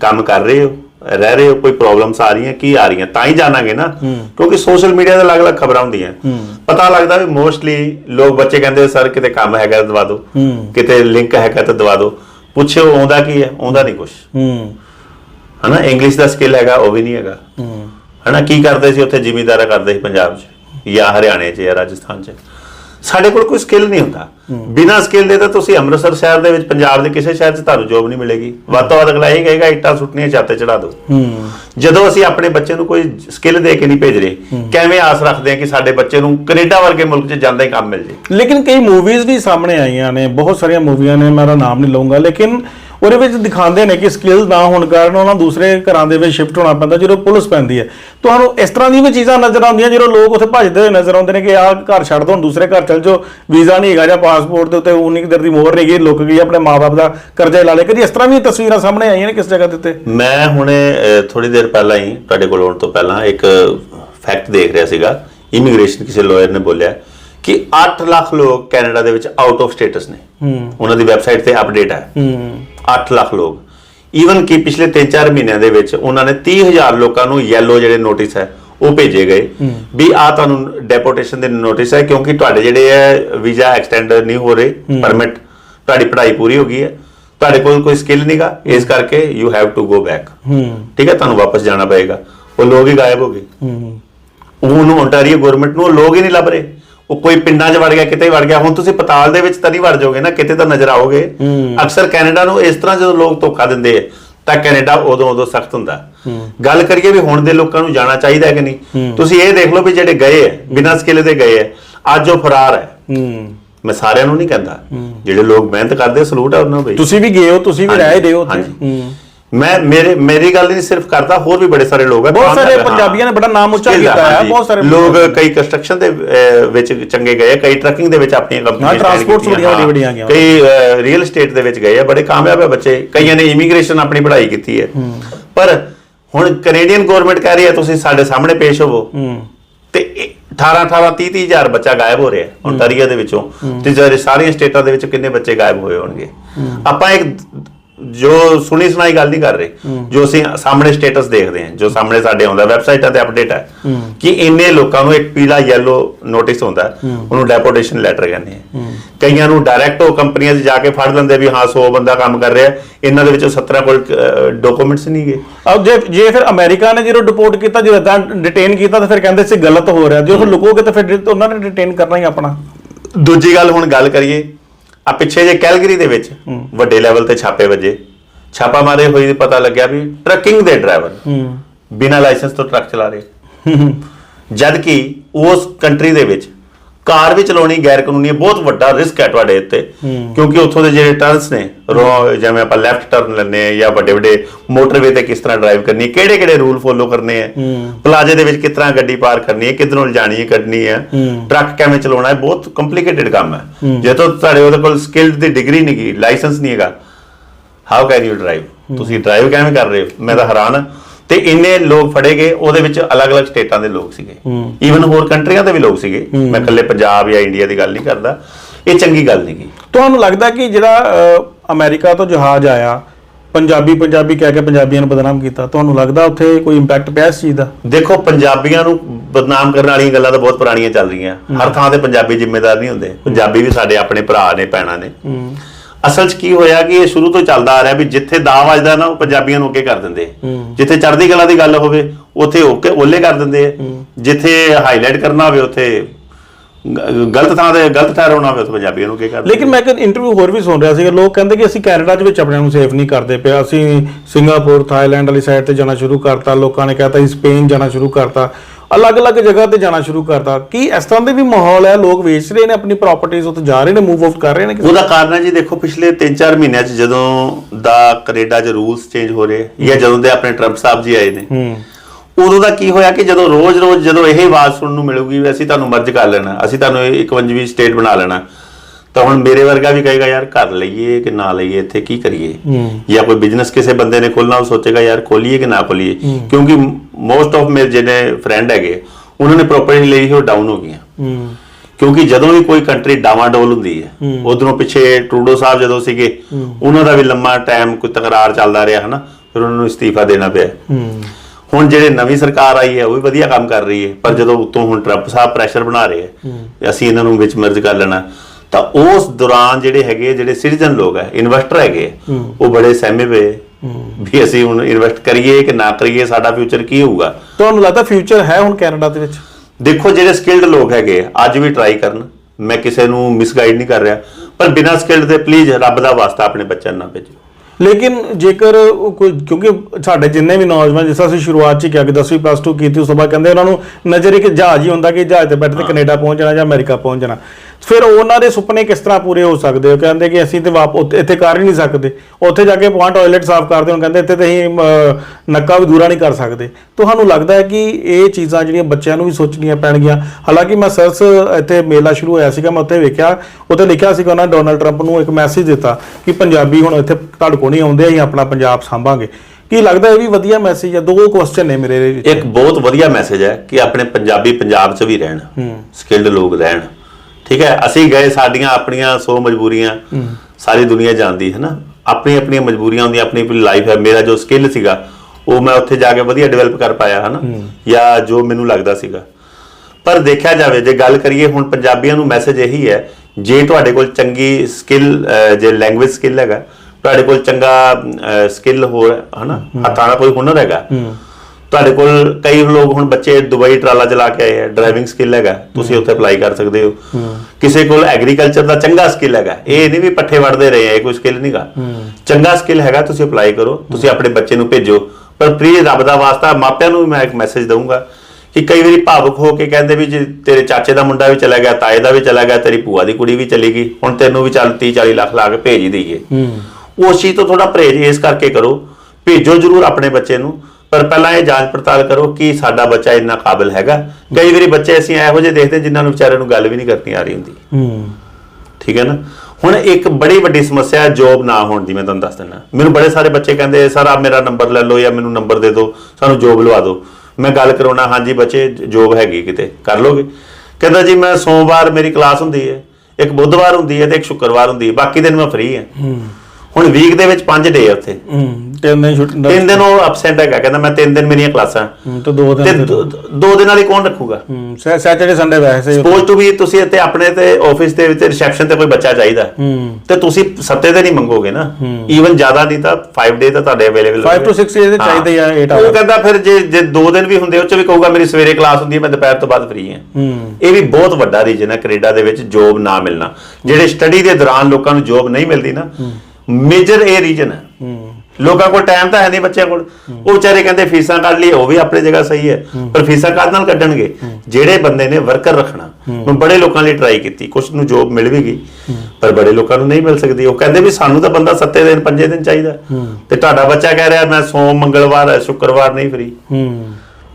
ਕੰਮ ਕਰ ਰਹੇ ਹੋ ਰਹਿ ਰਹੇ ਹੋ ਕੋਈ ਪ੍ਰੋਬਲਮਸ ਆ ਰਹੀਆਂ ਕੀ ਆ ਰਹੀਆਂ ਤਾਂ ਹੀ ਜਾਣਾਂਗੇ ਨਾ। ਕਿਉਂਕਿ ਸੋਸ਼ਲ ਮੀਡੀਆ ਤੇ ਅਲੱਗ-ਅਲੱਗ ਖਬਰਾਂ ਹੁੰਦੀਆਂ। ਪਤਾ ਲੱਗਦਾ ਵੀ ਮੋਸਟਲੀ ਲੋਕ ਬੱਚੇ ਕਹਿੰਦੇ ਸਰ ਕਿਤੇ ਕੰਮ ਹੈਗਾ ਤਾਂ ਦਵਾ ਦਿਓ। ਕਿਤੇ ਲਿੰਕ ਹੈਗਾ ਤਾਂ ਦਵਾ ਦਿਓ। ਪੁੱਛਿਓ ਆਉਂਦਾ ਕੀ ਹੈ? ਆਉਂਦਾ ਨਹੀਂ ਕੁਝ ਹਨਾ ਇੰਗਲਿਸ਼ ਦਾ ਸਕਿੱਲ ਹੈਗਾ ਉਹ ਵੀ ਨਹੀਂ ਹੈਗਾ। ਹਨਾ ਕੀ ਕਰਦੇ ਸੀ ਉੱਥੇ? ਜ਼ਿਮੀਂਦਾਰਾ ਕਰਦੇ ਸੀ ਪੰਜਾਬ 'ਚ ਜਾਂ ਹਰਿਆਣੇ 'ਚ ਜਾਂ ਰਾਜਸਥਾਨ 'ਚ। ਸਾਡੇ ਕੋਲ ਕੋਈ ਸਕਿੱਲ ਨਹੀਂ ਹੁੰਦਾ। ਬਿਨਾਂ ਸਕਿੱਲ ਦੇ ਤਾਂ ਤੁਸੀਂ ਅੰਮ੍ਰਿਤਸਰ ਸ਼ਹਿਰ ਦੇ ਵਿੱਚ ਪੰਜਾਬ ਦੇ ਕਿਸੇ ਸ਼ਹਿਰ 'ਚ ਤੁਹਾਨੂੰ ਜੋਬ ਨਹੀਂ ਮਿਲੇਗੀ। ਵੱਧ ਅਗਲਾ ਇਹ ਕਹੇਗਾ ਇੱਟਾਂ ਸੁੱਟਣੀਆਂ ਛੱਤ ਚੜਾ ਦਿਓ। ਹੂੰ। ਜਦੋਂ ਅਸੀਂ ਆਪਣੇ ਬੱਚੇ ਨੂੰ ਕੋਈ ਸਕਿੱਲ ਦੇ ਕੇ ਨਹੀਂ ਭੇਜ ਰਹੇ ਕਿਵੇਂ ਆਸ ਰੱਖਦੇ ਹਾਂ ਕਿ ਸਾਡੇ ਬੱਚੇ ਨੂੰ ਕੈਨੇਡਾ ਵਰਗੇ ਮੁਲਕ 'ਚ ਜਾਂਦਾ ਹੀ ਕੰਮ ਮਿਲ ਜੇ। ਲੇਕਿਨ ਕਈ ਮੂਵੀਜ਼ ਵੀ ਸਾਹਮਣੇ ਆਈਆਂ ਨੇ ਬਹੁਤ ਸਾਰੀਆਂ ਮੂਵੀਆਂ ਨੇ ਮੈਂ ਉਹਦਾ ਨਾਮ ਨਹੀਂ ਲਵਾਂਗਾ ਲੇਕਿਨ ਉਹਦੇ ਵਿੱਚ ਦਿਖਾਉਂਦੇ ਨੇ ਕਿ ਸਕਿੱਲ ਨਾ ਹੋਣ ਕਾਰਨ ਉਹਨਾਂ ਦੂਸਰੇ ਘਰਾਂ ਦੇ ਵਿੱਚ ਸ਼ਿਫਟ ਹੋਣਾ ਪੈਂਦਾ, ਜਦੋਂ ਪੁਲਿਸ ਪੈਂਦੀ ਹੈ। ਤੁਹਾਨੂੰ ਇਸ ਤਰ੍ਹਾਂ ਦੀ ਵੀ ਚੀਜ਼ਾਂ ਨਜ਼ਰ ਆਉਂਦੀਆਂ, ਜਦੋਂ ਲੋਕ ਉੱਥੇ ਭੱਜਦੇ ਹੋਏ ਨਜ਼ਰ ਆਉਂਦੇ ਨੇ ਕਿ ਆਹ ਘਰ ਛੱਡ ਦੋ, ਹੁਣ ਦੂਸਰੇ ਘਰ ਚਲ ਜਾਓ, ਵੀਜ਼ਾ ਨਹੀਂ ਹੈਗਾ ਜਾਂ ਪਾਸਪੋਰਟ ਦੇ ਉੱਤੇ ਉਨੀ ਕੁ ਦੇਰ ਦੀ ਮੋਹਰ ਨਹੀਂ ਗਈ ਲੁੱਕ ਗਈ, ਆਪਣੇ ਮਾਪੇ ਦਾ ਕਰਜ਼ਾ ਲਾ ਲਿਆ। ਕਦੀ ਇਸ ਤਰ੍ਹਾਂ ਵੀ ਤਸਵੀਰਾਂ ਸਾਹਮਣੇ ਆਈਆਂ ਨੇ ਕਿਸ ਜਗ੍ਹਾ ਦੇ ਉੱਤੇ? ਮੈਂ ਹੁਣੇ ਥੋੜੀ ਦੇਰ ਪਹਿਲਾਂ ਹੀ ਤੁਹਾਡੇ ਕੋਲ ਆਉਣ ਤੋਂ ਪਹਿਲਾਂ ਇੱਕ ਫੈਕਟ ਦੇਖ ਰਿਹਾ ਸੀਗਾ। ਇਮੀਗ੍ਰੇਸ਼ਨ ਕਿਸੇ ਲਾਇਰ ਨੇ ਬੋਲਿਆ। ਕਿ 8 ਲੱਖ ਲੋਕ ਕੈਨੇਡਾ ਦੇ ਵਿੱਚ ਆਊਟ ਆਫ ਸਟੇਟਸ ਨੇ। ਹੂੰ। ਉਹਨਾਂ ਦੀ ਵੈਬਸਾਈਟ ਤੇ ਅਪਡੇਟ ਹੈ। ਹੂੰ। 8 ਲੱਖ ਲੋਕ। ਈਵਨ ਕਿ ਪਿਛਲੇ 3-4 ਮਹੀਨਿਆਂ ਦੇ ਵਿੱਚ ਉਹਨਾਂ ਨੇ 30000 ਲੋਕਾਂ ਨੂੰ ਯੈਲੋ ਜਿਹੜੇ ਨੋਟਿਸ ਹੈ ਉਹ ਭੇਜੇ ਗਏ। ਵੀ ਆ ਤੁਹਾਨੂੰ ਡੈਪੋਟੇਸ਼ਨ ਦੇ ਨੋਟਿਸ ਹੈ ਕਿਉਂਕਿ ਤੁਹਾਡੇ ਜਿਹੜੇ ਹੈ ਵੀਜ਼ਾ ਐਕਸਟੈਂਡ ਨਹੀਂ ਹੋ ਰਹੇ ਪਰਮਿਟ ਤੁਹਾਡੀ ਪੜ੍ਹਾਈ ਪੂਰੀ ਹੋ ਗਈ ਹੈ। ਤੁਹਾਡੇ ਕੋਲ ਕੋਈ ਸਕਿੱਲ ਨਹੀਂਗਾ ਇਸ ਕਰਕੇ you have to go back ਹੂੰ। ਠੀਕ ਹੈ? ਤੁਹਾਨੂੰ ਵਾਪਸ ਜਾਣਾ ਪਏਗਾ। ਉਹ ਲੋਕ ਹੀ ਗਾਇਬ ਹੋ ਗਏ। ਹੂੰ। ਉਹਨੂੰ ਓਨਟਾਰੀਓ ਗਵਰਨਮੈਂਟ ਨੂੰ ਉਹ ਲੋਕ ਹੀ ਨਹੀਂ ਲੱਭ ਰਹੇ। ਉਹ ਕੋਈ ਪਿੰਡਾਂ 'ਚ ਵੜ ਗਿਆ ਕਿਤੇ ਵੜ ਗਿਆ ਹੁਣ ਤੁਸੀਂ ਪਤਾਲ ਦੇ ਵਿੱਚ ਤਾਂ ਨਹੀਂ ਵੜ ਜਾਓਗੇ ਨਾ ਕਿਤੇ ਤਾਂ ਨਜ਼ਰ ਆਓਗੇ। ਅਕਸਰ ਕੈਨੇਡਾ ਨੂੰ ਇਸ ਤਰ੍ਹਾਂ ਜਦੋਂ ਲੋਕ ਧੋਖਾ ਦਿੰਦੇ ਆ ਤਾਂ ਕੈਨੇਡਾ ਉਦੋਂ ਉਦੋਂ ਸਖਤ ਹੁੰਦਾ। ਗੱਲ ਕਰੀਏ ਵੀ ਹੁਣ ਦੇ ਲੋਕਾਂ ਨੂੰ ਜਾਣਾ ਚਾਹੀਦਾ ਹੈ ਕਿ ਨਹੀਂ? ਤੁਸੀਂ ਇਹ ਦੇਖ ਲਓ ਵੀ ਜਿਹੜੇ ਗਏ ਆ ਬਿਨਾਂ ਸਕਿੱਲ ਦੇ ਗਏ ਆ ਅੱਜ ਉਹ ਫਰਾਰ ਹੈ ਹੂੰ। ਮੈਂ ਸਾਰਿਆਂ ਨੂੰ ਨਹੀਂ ਕਹਿੰਦਾ। ਜਿਹੜੇ ਲੋਕ ਮਿਹਨਤ ਕਰਦੇ ਸਲੂਟ ਹੈ ਉਹਨਾਂ ਨੂੰ ਬਈ। ਤੁਸੀਂ ਵੀ ਗਏ ਹੋ ਤੁਸੀਂ ਵੀ ਰਹਿ ਰਹੇ ਹੋ ਉੱਥੇ। ਹਾਂਜੀ। ਹੂੰ। ਮੈਂ ਮੇਰੇ ਮੇਰੀ ਗੱਲ ਨਹੀਂ ਸਿਰਫ ਕਰਦਾ ਹੋਰ ਵੀ ਬੜੇ ਸਾਰੇ ਲੋਕ ਆ ਬਹੁਤ ਸਾਰੇ। ਪੰਜਾਬੀਆਂ ਨੇ ਬੜਾ ਨਾਮ ਉੱਚਾ ਕੀਤਾ ਹੈ। ਬਹੁਤ ਸਾਰੇ ਲੋਕ ਕਈ ਕੰਸਟਰਕਸ਼ਨ ਦੇ ਵਿੱਚ ਚੰਗੇ ਗਏ ਆ, ਕਈ ਟਰੱਕਿੰਗ ਦੇ ਵਿੱਚ ਆਪਣੀਆਂ ਕੰਪਨੀਆਂ ਹਾਂ, transports ਬੜੀਆਂ ਵੱਡੀਆਂ ਵੱਡੀਆਂ ਆ ਗਈਆਂ। ਕਈ ਰੀਅਲ ਏਸਟੇਟ ਦੇ ਵਿੱਚ ਗਏ ਆ ਬੜੇ ਕਾਮਯਾਬ ਆ ਬੱਚੇ। ਕਈਆਂ ਨੇ ਇਮੀਗ੍ਰੇਸ਼ਨ ਆਪਣੀ ਪੜ੍ਹਾਈ ਕੀਤੀ ਹੈ। ਪਰ ਹੁਣ ਕੈਨੇਡੀਅਨ ਗਵਰਨਮੈਂਟ ਕਹਿ ਰਹੀ ਹੈ ਤੁਸੀਂ ਸਾਡੇ ਸਾਹਮਣੇ ਪੇਸ਼ ਹੋਵੋ। ਤੇ 18 18 30 30 ਹਜ਼ਾਰ ਬੱਚਾ ਗਾਇਬ ਹੋ ਰਿਹਾ ਓਨਟਾਰੀਓ ਦੇ ਵਿੱਚੋਂ। ਤੇ ਜਿਹੜੇ ਸਾਰੀਆਂ ਸਟੇਟਾਂ ਦੇ ਵਿੱਚ ਕਿੰਨੇ ਬੱਚੇ ਗਾਇਬ ਹੋਏ ਹੋਣਗੇ। ਆਪਾਂ ਇੱਕ ਜੋ ਸੁਣੀ ਸੁਣਾਈ ਗੱਲ ਨਹੀਂ ਕਰ ਰਹੇ ਜੋ ਅਸੀਂ ਸਾਹਮਣੇ ਸਟੇਟਸ ਦੇਖਦੇ ਹਾਂ ਜੋ ਸਾਹਮਣੇ ਸਾਡੇ ਆਉਂਦਾ ਵੈਬਸਾਈਟਾਂ ਤੇ ਅਪਡੇਟ ਹੈ ਕਿ ਇੰਨੇ ਲੋਕਾਂ ਨੂੰ ਇੱਕ ਪੀਲਾ ਯੈਲੋ ਨੋਟਿਸ ਹੁੰਦਾ ਉਹਨੂੰ ਡੈਪੋਟੇਸ਼ਨ ਲੈਟਰ ਕਹਿੰਦੇ ਆ। ਕਈਆਂ ਨੂੰ ਡਾਇਰੈਕਟ ਉਹ ਕੰਪਨੀਆਂ 'ਚ ਜਾ ਕੇ ਫੜ ਲੈਂਦੇ ਵੀ ਹਾਂ 100 ਬੰਦਾ ਕੰਮ ਕਰ ਰਿਹਾ ਇਹਨਾਂ ਦੇ ਵਿੱਚੋਂ 17 ਕੋਲ ਡਾਕੂਮੈਂਟਸ ਨਹੀਂ ਗਏ। ਅਬ ਜੇ ਜੇ ਫਿਰ ਅਮਰੀਕਾ ਨੇ ਜਦੋਂ ਡਿਪੋਰਟ ਕੀਤਾ ਜਦੋਂ ਇਦਾਂ ਡਿਟੇਨ ਕੀਤਾ ਤਾਂ ਫਿਰ ਕਹਿੰਦੇ ਸੀ ਗਲਤ ਹੋ ਰਿਹਾ। ਜੇ ਫਿਰ ਲੁਕੋਗੇ ਤਾਂ ਫਿਰ ਉਹਨਾਂ ਨੇ ਡਿਟੇਨ ਕਰਨਾ ਹੀ ਆਪਣਾ। ਦੂਜੀ ਗੱਲ ਹੁਣ ਗੱਲ ਕਰੀਏ ਆ ਪਿੱਛੇ ਜੇ ਕੈਲਗਰੀ ਦੇ ਵਿੱਚ ਵੱਡੇ ਲੈਵਲ ਤੇ ਛਾਪੇ ਵੱਜੇ। ਛਾਪਾ ਮਾਰੇ ਹੋਈ ਪਤਾ ਲੱਗਿਆ ਵੀ ਟਰੱਕਿੰਗ ਦੇ ਡਰਾਈਵਰ ਬਿਨਾਂ ਲਾਇਸੈਂਸ ਤੋਂ ਟਰੱਕ ਚਲਾ ਰਹੇ। ਜਦ ਕਿ ਉਸ ਕੰਟਰੀ ਦੇ ਵਿੱਚ ਕਾਰ ਵੀ ਚਲਾਉਣੀ ਗੈਰ ਕਾਨੂੰਨੀ ਹੈ ਬਹੁਤ ਵੱਡਾ ਰਿਸਕ ਹੈ ਤੁਹਾਡੇ ਉੱਤੇ। ਕਿਉਂਕਿ ਉੱਥੋਂ ਦੇ ਜਿਹੜੇ ਟਰਨਸ ਨੇ ਜਿਵੇਂ ਆਪਾਂ ਲੈਫਟ ਟਰਨ ਲੈਣੇ ਆ ਜਾਂ ਵੱਡੇ ਵੱਡੇ ਮੋਟਰਵੇ ਤੇ ਕਿਸ ਤਰ੍ਹਾਂ ਡਰਾਈਵ ਕਰਨੀ ਹੈ ਕਿਹੜੇ ਕਿਹੜੇ ਰੂਲ ਫੋਲੋ ਕਰਨੇ ਆ ਪਲਾਜ਼ੇ ਦੇ ਵਿੱਚ ਕਿਸ ਤਰ੍ਹਾਂ ਗੱਡੀ ਪਾਰ ਕਰਨੀ ਹੈ ਕਿੱਧਰੋਂ ਲਿਜਾਣੀ ਹੈ ਕੱਢਣੀ ਹੈ ਟਰੱਕ ਕਿਵੇਂ ਚਲਾਉਣਾ ਹੈ ਬਹੁਤ ਕੰਪਲਿਕੇਟਿਡ ਕੰਮ ਹੈ। ਜੇ ਤੋਂ ਤੁਹਾਡੇ ਉਹਦੇ ਕੋਲ ਸਕਿੱਲਡ ਦੀ ਡਿਗਰੀ ਨਹੀਂ ਗਈ ਲਾਇਸੈਂਸ ਨਹੀਂ ਹੈਗਾ ਹਾਊ ਕੈਨ ਯੂ ਡਰਾਈਵ ਤੁਸੀਂ ਡਰਾਈਵ ਕਿਵੇਂ ਕਰ ਰਹੇ ਹੋ? ਮੈਂ ਤਾਂ ਹੈਰਾਨ ਹਾਂ। ਤੇ ਇੰਨੇ ਲੋਕ ਫੜੇ ਗਏ ਉਹਦੇ ਵਿੱਚ ਅਲੱਗ-ਅਲੱਗ ਸਟੇਟਾਂ ਦੇ ਲੋਕ ਸੀਗੇ। ਈਵਨ ਹੋਰ ਕੰਟਰੀਆਂ ਦੇ ਵੀ ਲੋਕ ਸੀਗੇ। ਮੈਂ ਇਕੱਲੇ ਪੰਜਾਬ ਜਾਂ ਇੰਡੀਆ ਦੀ ਗੱਲ ਨਹੀਂ ਕਰਦਾ। ਇਹ ਚੰਗੀ ਗੱਲ ਨਹੀਂ ਤੁਹਾਨੂੰ ਲੱਗਦਾ ਕਿ ਜਿਹੜਾ ਅਮਰੀਕਾ ਤੋਂ ਜਹਾਜ਼ ਆਇਆ ਪੰਜਾਬੀ ਪੰਜਾਬੀ ਕਹਿ ਕੇ ਪੰਜਾਬੀਆਂ ਨੂੰ ਬਦਨਾਮ ਕੀਤਾ ਤੁਹਾਨੂੰ ਲੱਗਦਾ ਉੱਥੇ ਕੋਈ ਇੰਪੈਕਟ ਪਿਆ ਇਸ ਚੀਜ਼ ਦਾ? ਦੇਖੋ ਪੰਜਾਬੀਆਂ ਨੂੰ ਬਦਨਾਮ ਕਰਨ ਵਾਲੀਆਂ ਗੱਲਾਂ ਤਾਂ ਬਹੁਤ ਪੁਰਾਣੀਆਂ ਚੱਲ ਰਹੀਆਂ। ਹਰ ਥਾਂ ਤੇ ਪੰਜਾਬੀ ਜ਼ਿੰਮੇਦਾਰ ਨਹੀਂ ਹੁੰਦੇ। ਪੰਜਾਬੀ ਵੀ ਸਾਡੇ ਆਪਣੇ ਭਰਾ ਨੇ ਭੈਣਾਂ ਨੇ। ਅਸਲ 'ਚ ਕੀ ਹੋਇਆ ਕਿ ਇਹ ਸ਼ੁਰੂ ਤੋਂ ਚੱਲਦਾ ਆ ਰਿਹਾ ਵੀ ਜਿੱਥੇ ਦਾ ਵੱਜਦਾ ਨਾ ਉਹ ਪੰਜਾਬੀਆਂ ਨੂੰ ਅੱਗੇ ਕਰ ਦਿੰਦੇ ਜਿੱਥੇ ਚੜ੍ਹਦੀ ਕਲਾ ਦੀ ਗੱਲ ਹੋਵੇ ਉੱਥੇ ਓਕੇ ਓਲੇ ਕਰ ਦਿੰਦੇ ਆ। ਜਿੱਥੇ ਹਾਈਲਾਈਟ ਕਰਨਾ ਹੋਵੇ ਉੱਥੇ ਗਲਤ ਥਾਂ ਤੇ ਗਲਤ ਠਹਿਰਾਉਣਾ ਹੋਵੇ ਉੱਥੇ ਪੰਜਾਬੀਆਂ ਨੂੰ ਅੱਗੇ ਕਰ ਦਿੰਦੇ ਲੇਕਿਨ ਮੈਂ ਇੱਕ ਇੰਟਰਵਿਊ ਹੋਰ ਵੀ ਸੁਣ ਰਿਹਾ ਸੀਗਾ। ਲੋਕ ਕਹਿੰਦੇ ਕਿ ਅਸੀਂ ਕੈਨੇਡਾ ਦੇ ਵਿੱਚ ਆਪਣੇ ਨੂੰ ਸੇਫ ਨਹੀਂ ਕਰਦੇ ਪਏ। ਅਸੀਂ ਸਿੰਗਾਪੁਰ ਥਾਈਲੈਂਡ ਵਾਲੀ ਸਾਈਡ ਤੇ ਜਾਣਾ ਸ਼ੁਰੂ ਕਰਤਾ। ਲੋਕਾਂ ਨੇ ਕਹਤਾ ਸਪੇਨ ਜਾਣਾ ਸ਼ੁਰੂ ਕਰਤਾ। ਅਲੱਗ-ਅਲੱਗ ਜਗ੍ਹਾ ਤੇ ਜਾਣਾ ਸ਼ੁਰੂ ਕਰਤਾ। ਕੀ ਇਸ ਤਰ੍ਹਾਂ ਦੇ ਵੀ ਮਾਹੌਲ ਹੈ? ਲੋਕ ਵੇਚ ਰਹੇ ਨੇ ਆਪਣੀ ਪ੍ਰਾਪਰਟੀਆਂ ਉੱਤੇ ਜਾ ਰਹੇ ਨੇ ਮੂਵ ਆਊਟ ਕਰ ਰਹੇ ਨੇ ਉਹਦਾ ਕਾਰਨ ਹੈ ਜੀ ਦੇਖੋ ਪਿਛਲੇ 3-4 ਮਹੀਨਿਆਂ 'ਚ ਜਦੋਂ ਦਾ ਕੈਨੇਡਾ 'ਚ ਰੂਲਸ ਚੇਂਜ ਹੋ ਰਹੇ ਜਾਂ ਜਦੋਂ ਦੇ ਆਪਣੇ ਟਰੰਪ ਸਾਹਿਬ ਜੀ ਆਏ ਨੇ ਉਦੋਂ ਦਾ ਕੀ ਹੋਇਆ ਕਿ ਜਦੋਂ ਰੋਜ਼-ਰੋਜ਼ ਜਦੋਂ ਇਹ ਆਵਾਜ਼ ਸੁਣਨ ਨੂੰ ਮਿਲੂਗੀ ਵੀ ਅਸੀਂ ਤੁਹਾਨੂੰ ਮਰਜ ਕਰ ਲੈਣਾ ਅਸੀਂ ਤੁਹਾਨੂੰ ਇਹ 51ਵੀਂ ਸਟੇਟ ਬਣਾ ਲੈਣਾ ਤਾਂ ਹੁਣ ਮੇਰੇ ਵਰਗਾ ਵੀ ਕਹੇਗਾ ਯਾਰ ਕਰ ਲਈਏ ਕਿ ਨਾ ਲਈਏ ਇੱਥੇ ਕੀ ਕਰੀਏ? ਜਾਂ ਕੋਈ ਬਿਜ਼ਨਸ ਕਿਸੇ ਬੰਦੇ ਨੇ ਖੋਲਣਾ ਉਹ ਸੋਚੇਗਾ ਯਾਰ ਖੋਲੀਏ ਕਿ ਨਾ ਖੋਲੀਏ? ਕਿਉਂਕਿ ਮੋਸਟ ਆਫ ਮੇਰੇ ਜਿਹੜੇ ਫਰੈਂਡ ਹੈਗੇ ਉਹਨਾਂ ਨੇ ਪ੍ਰਾਪਰਟੀ ਲਈ ਉਹ ਡਾਊਨ ਹੋ ਗਈਆਂ। ਹੂੰ ਕਿਉਂਕਿ ਜਦੋਂ ਵੀ ਕੋਈ ਕੰਟਰੀ ਡਾਵਾਡੋਲ ਹੁੰਦੀ ਹੈ ਉਧਰੋਂ ਪਿੱਛੇ ਟਰੂਡੋ ਸਾਹਿਬ ਜਦੋਂ ਸੀਗੇ ਉਹਨਾਂ ਦਾ ਵੀ ਲੰਮਾ ਟਾਈਮ ਕੋਈ ਤਕਰਾਰ ਚੱਲਦਾ ਰਿਹਾ ਹਨਾ? ਫਿਰ ਉਹਨਾਂ ਨੂੰ ਅਸਤੀਫਾ ਦੇਣਾ ਪਿਆ। ਹੂੰ। ਹੁਣ ਜਿਹੜੇ ਨਵੀਂ ਸਰਕਾਰ ਆਈ ਹੈ ਉਹ ਵੀ ਵਧੀਆ ਕੰਮ ਕਰ ਰਹੀ ਹੈ ਪਰ ਜਦੋਂ ਉਤੋਂ ਹੁਣ ਟਰੰਪ ਸਾਹਿਬ ਪ੍ਰੈਸ਼ਰ ਬਣਾ ਰਹੇ ਹੈ ਅਸੀਂ ਇਹਨਾਂ ਨੂੰ ਵਿੱਚ ਮਰਜ ਕਰ ਲੈਣਾ। ਤਾਂ ਉਸ ਦੌਰਾਨ ਜਿਹੜੇ ਹੈਗੇ ਜਿਹੜੇ ਸਿਟੀਜ਼ਨ ਲੋਕ ਹੈ ਇਨਵੈਸਟਰ ਹੈਗੇ ਉਹ ਬੜੇ ਸਹਿਮੇ ਪਏ। ਵੀ ਅਸੀਂ ਹੁਣ ਇਨਵੈਸਟ ਕਰੀਏ ਕਿ ਨਾ ਕਰੀਏ ਸਾਡਾ ਫਿਊਚਰ ਕੀ ਹੋਊਗਾ? ਤੁਹਾਨੂੰ ਲੱਗਦਾ ਫਿਊਚਰ ਹੈ ਹੁਣ ਕੈਨੇਡਾ ਦੇ ਵਿੱਚ? ਦੇਖੋ ਜਿਹੜੇ ਸਕਿਲਡ ਲੋਕ ਹੈਗੇ ਅੱਜ ਵੀ ਟਰਾਈ ਕਰਨ। ਮੈਂ ਕਿਸੇ ਨੂੰ ਮਿਸਗਾਈਡ ਨਹੀਂ ਕਰ ਰਿਹਾ। ਪਰ ਬਿਨਾਂ ਸਕਿਲਡ ਦੇ ਪਲੀਜ਼ ਰੱਬ ਦਾ ਵਾਸਤਾ ਆਪਣੇ ਬੱਚਿਆਂ ਨੂੰ ਨਾ ਭੇਜੋ। ਲੇਕਿਨ ਜੇਕਰ ਉਹ ਕੋਈ ਕਿਉਂਕਿ ਸਾਡੇ ਜਿੰਨੇ ਵੀ ਨੌਜਵਾਨ ਜਿਸ ਤਰ੍ਹਾਂ ਅਸੀਂ ਸ਼ੁਰੂਆਤ 'ਚ ਹੀ ਕਿਹਾ ਕਿ 10ਵੀਂ ਪਲੱਸ 2 ਕੀਤੀ ਉਸ ਤੋਂ ਬਾਅਦ ਕਹਿੰਦੇ ਉਹਨਾਂ ਨੂੰ ਨਜ਼ਰ ਇੱਕ ਜਹਾਜ਼ ਹੀ ਹੁੰਦਾ ਕਿ ਜਹਾਜ਼ ਤੇ ਬੈਠੇ ਤੇ ਕੈਨੇਡਾ ਪਹੁੰਚ ਜਾਣਾ ਜਾਂ ਅਮਰੀਕਾ ਪਹੁੰਚ ਜਾਣਾ। ਫਿਰ ਉਹਨਾਂ ਦੇ ਸੁਪਨੇ ਕਿਸ ਤਰ੍ਹਾਂ ਪੂਰੇ ਹੋ ਸਕਦੇ? ਹੋ ਕਹਿੰਦੇ ਕਿ ਅਸੀਂ ਤੇ ਵਾਪ ਉੱਥੇ- ਇੱਥੇ ਕਰ ਹੀ ਨਹੀਂ ਸਕਦੇ। ਉੱਥੇ ਜਾ ਕੇ ਪੁਆਇੰਟ ਟਾਇਲਟ ਸਾਫ਼ ਕਰਦੇ ਹਾਂ ਕਹਿੰਦੇ ਇੱਥੇ ਤੇ ਅਸੀਂ ਅਮ, ਨੱਕਾ ਵੀ ਦੂਰਾ ਨਹੀਂ ਕਰ ਸਕਦੇ। ਤੁਹਾਨੂੰ ਲੱਗਦਾ ਹੈ ਕਿ ਇਹ ਚੀਜ਼ਾਂ ਜਿਹੜੀਆਂ ਬੱਚਿਆਂ ਨੂੰ ਵੀ ਸੋਚਣੀਆਂ ਪੈਣਗੀਆਂ? ਹਾਲਾਂਕਿ ਮੈਂ ਸਰਸ ਇੱਥੇ ਮੇਲਾ ਸ਼ੁਰੂ ਹੋਇਆ ਸੀਗਾ ਮੈਂ ਉੱਥੇ ਵੇਖਿਆ। ਉੱਥੇ ਲਿਖਿਆ ਸੀਗਾ ਉਹਨਾਂ ਡੋਨਲਡ ਟਰੰਪ ਨੂੰ ਇੱਕ ਮੈਸੇਜ ਦਿੱਤਾ ਕਿ ਪੰਜਾਬੀ ਹੁਣ ਇੱਥੇ ਤੁਹਾਡੇ ਕੋਲ ਨਹੀਂ ਆਉਂਦੇ ਅਸੀਂ ਆਪਣਾ ਪੰਜਾਬ ਸਾਂਭਾਂਗੇ। ਕੀ ਲੱਗਦਾ ਇਹ ਵੀ ਵਧੀਆ ਮੈਸੇਜ ਹੈ ਦੋ ਕੁਐਸਚਨ ਨੇ ਮੇਰੇ ਵਿੱਚ। ਇੱਕ ਬਹੁਤ ਵਧੀਆ ਮੈਸੇਜ ਹੈ ਕਿ ਆਪਣੇ ਪੰਜਾਬੀ ਪੰਜਾਬ 'ਚ ਵੀ ਰਹਿਣ ਸਕਿਲਡ ਲੋਕ ਰਹਿਣ। ਠੀਕ ਹੈ? ਅਸੀਂ ਗਏ ਸਾਡੀਆਂ ਆਪਣੀਆਂ ਸੋ ਮਜਬੂਰੀਆਂ ਸਾਰੀ ਦੁਨੀਆ ਜਾਣਦੀ ਹੈ ਨਾ ਆਪਣੀ ਆਪਣੀਆਂ ਮਜਬੂਰੀਆਂ ਹੁੰਦੀਆਂ ਆਪਣੀ ਆਪਣੀ ਲਾਈਫ ਹੈ। ਮੇਰਾ ਜੋ ਸਕਿੱਲ ਸੀਗਾ ਉਹ ਮੈਂ ਉੱਥੇ ਜਾ ਕੇ ਵਧੀਆ ਡਿਵੈਲਪ ਕਰ ਪਾਇਆ ਹੈ। ਨਾ ਜਾਂ ਜੋ ਮੈਨੂੰ ਲੱਗਦਾ ਸੀਗਾ। ਪਰ ਦੇਖਿਆ ਜਾਵੇ ਜੇ ਗੱਲ ਕਰੀਏ ਹੁਣ ਪੰਜਾਬੀਆਂ ਨੂੰ ਮੈਸੇਜ ਇਹੀ ਹੈ ਜੇ ਤੁਹਾਡੇ ਕੋਲ ਚੰਗੀ ਸਕਿੱਲ ਜੇ ਲੈਂਗੁਏਜ ਸਕਿੱਲ ਹੈਗਾ ਤੁਹਾਡੇ ਕੋਲ ਚੰਗਾ ਸਕਿੱਲ ਹੋ ਹਨਾ? ਹੱਥਾਂ ਦਾ ਕੋਈ ਹੁਨਰ ਹੈਗਾ? ਤੁਹਾਡੇ ਕੋਲ ਕਈ ਲੋਕ ਹੁਣ ਬੱਚੇ ਦੁਬਈ ਟਰਾਲਾ ਚਲਾ ਕੇ ਆਏ ਆ ਡਰਾਈਵਿੰਗ ਸਕਿੱਲ ਹੈਗਾ ਤੁਸੀਂ ਉੱਥੇ ਅਪਲਾਈ ਕਰ ਸਕਦੇ ਹੋ। ਕਿਸੇ ਕੋਲ ਐਗਰੀਕਲਚਰ ਦਾ ਚੰਗਾ ਸਕਿੱਲ ਹੈਗਾ ਇਹ ਨਹੀਂ ਵੀ ਪੱਠੇ ਵੜਦੇ ਰਹੇ ਆ ਕੋਈ ਸਕਿੱਲ ਨਹੀਂਗਾ ਚੰਗਾ ਸਕਿੱਲ ਹੈਗਾ ਤੁਸੀਂ ਅਪਲਾਈ ਕਰੋ ਤੁਸੀਂ ਆਪਣੇ ਬੱਚੇ ਨੂੰ ਭੇਜੋ। ਪਰ ਪਲੀਜ਼ ਰੱਬ ਦਾ ਵਾਸਤਾ ਮਾਪਿਆਂ ਨੂੰ ਵੀ ਮੈਂ ਇੱਕ ਮੈਸੇਜ ਦਊਂਗਾ ਕਿ ਕਈ ਵਾਰੀ ਭਾਵੁਕ ਹੋ ਕੇ ਕਹਿੰਦੇ ਵੀ ਜੇ ਤੇਰੇ ਚਾਚੇ ਦਾ ਮੁੰਡਾ ਵੀ ਚਲਾ ਗਿਆ ਤਾਏ ਦਾ ਵੀ ਚਲਾ ਗਿਆ ਤੇਰੀ ਭੂਆ ਦੀ ਕੁੜੀ ਵੀ ਚਲੀ ਗਈ ਹੁਣ ਤੈਨੂੰ ਵੀ ਚੱਲ 30 40 ਲੱਖ ਲਾ ਕੇ ਭੇਜ ਹੀ ਦਈਏ। ਉਸ ਚੀਜ਼ ਤੋਂ ਥੋੜਾ ਪਰਹੇਜ਼ ਇਸ ਕਰਕੇ ਕਰੋ ਭੇਜੋ ਜ਼ਰੂਰ ਆਪਣੇ ਬੱਚੇ ਨੂੰ ਪਰ ਪਹਿਲਾਂ ਇਹ ਜਾਂਚ ਪੜਤਾਲ ਕਰੋ ਕਿ ਸਾਡਾ ਬੱਚਾ ਇੰਨਾ ਕਾਬਿਲ ਹੈਗਾ। ਕਈ ਵਾਰੀ ਬੱਚੇ ਅਸੀਂ ਇਹੋ ਜਿਹੇ ਦੇਖਦੇ ਜਿਨ੍ਹਾਂ ਨੂੰ ਵਿਚਾਰਿਆਂ ਨੂੰ ਗੱਲ ਵੀ ਨਹੀਂ ਕਰਨੀ ਆ ਰਹੀ ਹੁੰਦੀ। ਹੂੰ। ਠੀਕ ਹੈ ਨਾ? ਹੁਣ ਇੱਕ ਬੜੀ ਵੱਡੀ ਸਮੱਸਿਆ ਹੈ ਜੋਬ ਨਾ ਹੋਣ ਦੀ ਮੈਂ ਤੁਹਾਨੂੰ ਦੱਸ ਦਿੰਦਾ। ਮੈਨੂੰ ਬੜੇ ਸਾਰੇ ਬੱਚੇ ਕਹਿੰਦੇ ਸਰ ਆ ਮੇਰਾ ਨੰਬਰ ਲੈ ਲਓ ਜਾਂ ਮੈਨੂੰ ਨੰਬਰ ਦੇ ਦਿਓ ਸਾਨੂੰ ਜੋਬ ਲਵਾ ਦਿਓ। ਮੈਂ ਗੱਲ ਕਰਾਉਣਾ ਹਾਂਜੀ ਬੱਚੇ ਜੋਬ ਹੈਗੀ ਕਿਤੇ ਕਰ ਲੋਗੇ ਕਹਿੰਦਾ ਜੀ ਮੈਂ ਸੋਮਵਾਰ ਮੇਰੀ ਕਲਾਸ ਹੁੰਦੀ ਹੈ ਇੱਕ ਬੁੱਧਵਾਰ ਹੁੰਦੀ ਹੈ ਤੇ ਇੱਕ ਸ਼ੁੱਕਰਵਾਰ ਹੁੰਦੀ ਹੈ ਬਾਕੀ ਦਿਨ ਮੈਂ ਫ੍ਰੀ ਹਾਂ। ਹੁਣ ਵੀਕ ਦੇ ਵਿੱਚ 5 ਡੇ ਉੱਥੇ। ਹੂੰ ਤਿੰਨ ਦਿਨ ਛੁੱਟੀ ਤਿੰਨ ਦਿਨ ਉਹ ਅਬਸੈਂਟ ਹੈਗਾ ਕਹਿੰਦਾ ਮੈਂ ਤਿੰਨ ਦਿਨ ਮੇਰੀਆਂ ਕਲਾਸਾਂ। ਹੂੰ, ਤੇ ਦੋ ਤੇ ਦਿਨ ਦੋ ਦਿਨਾਂ ਲਈ ਕੌਣ ਰੱਖੂਗਾ? ਹੂੰ ਸੈਟਰਡੇ ਸੰਡੇ ਵੈਸੇ ਹੀ- ਸਪੋਜ਼ ਟੂ ਵੀ ਤੁਸੀਂ ਇੱਥੇ ਆਪਣੇ ਤੇ ਆਫਿਸ ਦੇ ਵਿੱਚ ਰਿਸੈਪਸ਼ਨ ਤੇ ਕੋਈ ਬੱਚਾ ਚਾਹੀਦਾ। ਹੂੰ। ਤੇ ਤੁਸੀਂ ਸੱਤੇ ਤੇ ਨਹੀਂ ਮੰਗੋਗੇ ਨਾ। ਈਵਨ ਜ਼ਿਆਦਾ ਨਹੀਂ ਤਾਂ 5 ਡੇ ਤਾਂ ਤੁਹਾਡੇ ਅਵੇਲੇਬਲ 5 to 6 ਡੇਜ਼ ਚਾਹੀਦੇ ਆ 8 ਉਹ ਆਵਰ ਕਹਿੰਦਾ ਫਿਰ ਜੇ ਜੇ ਦੋ ਦਿਨ ਵੀ ਹੁੰਦੇ ਉਹ ਚ ਵੀ ਕਹੂਗਾ ਮੇਰੀ ਸਵੇਰੇ ਕਲਾਸ ਹੁੰਦੀ ਹੈ ਮੈਂ ਦੁਪਹਿਰ ਤੋਂ ਬਾਅਦ ਫ੍ਰੀ ਹਾਂ। ਹੂੰ। ਇਹ ਵੀ ਬਹੁਤ ਵੱਡਾ ਰੀਜਨ ਹੈ ਕੈਨੇਡਾ ਦੇ ਵਿੱਚ ਜੋਬ ਨਾ ਮਿਲਣਾ। ਜਿਹੜੇ ਸਟੱਡੀ ਦੇ ਦੌਰਾਨ ਲੋਕਾਂ ਨੂੰ ਜੋਬ ਨਹੀਂ ਮਿਲਦੀ ਨਾ ਮੇਜਰ ਇਹ ਰੀਜਨ ਹੈ। ਲੋਕਾਂ ਕੋਲ ਟਾਈਮ ਤਾਂ ਹੈ ਨਹੀਂ ਬੱਚਿਆਂ ਕੋਲ। ਉਹ ਵਿਚਾਰੇ ਕਹਿੰਦੇ ਫੀਸਾਂ ਕੱਢ ਲਈ ਉਹ ਵੀ ਆਪਣੀ ਜਗ੍ਹਾ ਸਹੀ ਹੈ। ਪਰ ਫੀਸਾਂ ਕਾਹਦੇ ਨਾਲ ਕੱਢਣਗੇ? ਜਿਹੜੇ ਬੰਦੇ ਨੇ ਵਰਕਰ ਰੱਖਣਾ। ਮੈਂ ਬੜੇ ਲੋਕਾਂ ਲਈ ਟਰਾਈ ਕੀਤੀ। ਕੁਝ ਨੂੰ ਜੋਬ ਮਿਲ ਵੀ ਗਈ। ਪਰ ਬੜੇ ਲੋਕਾਂ ਨੂੰ ਨਹੀਂ ਮਿਲ ਸਕਦੀ। ਉਹ ਕਹਿੰਦੇ ਵੀ ਸਾਨੂੰ ਤਾਂ ਬੰਦਾ ਸੱਤੇ ਦਿਨ ਪੰਜੇ ਦਿਨ ਚਾਹੀਦਾ। ਤੇ ਤੁਹਾਡਾ ਬੱਚਾ ਕਹਿ ਰਿਹਾ ਮੈਂ ਸੋਮ ਮੰਗਲਵਾਰ ਹੈ ਸ਼ੁੱਕਰਵਾਰ ਨਹੀਂ ਫਰੀ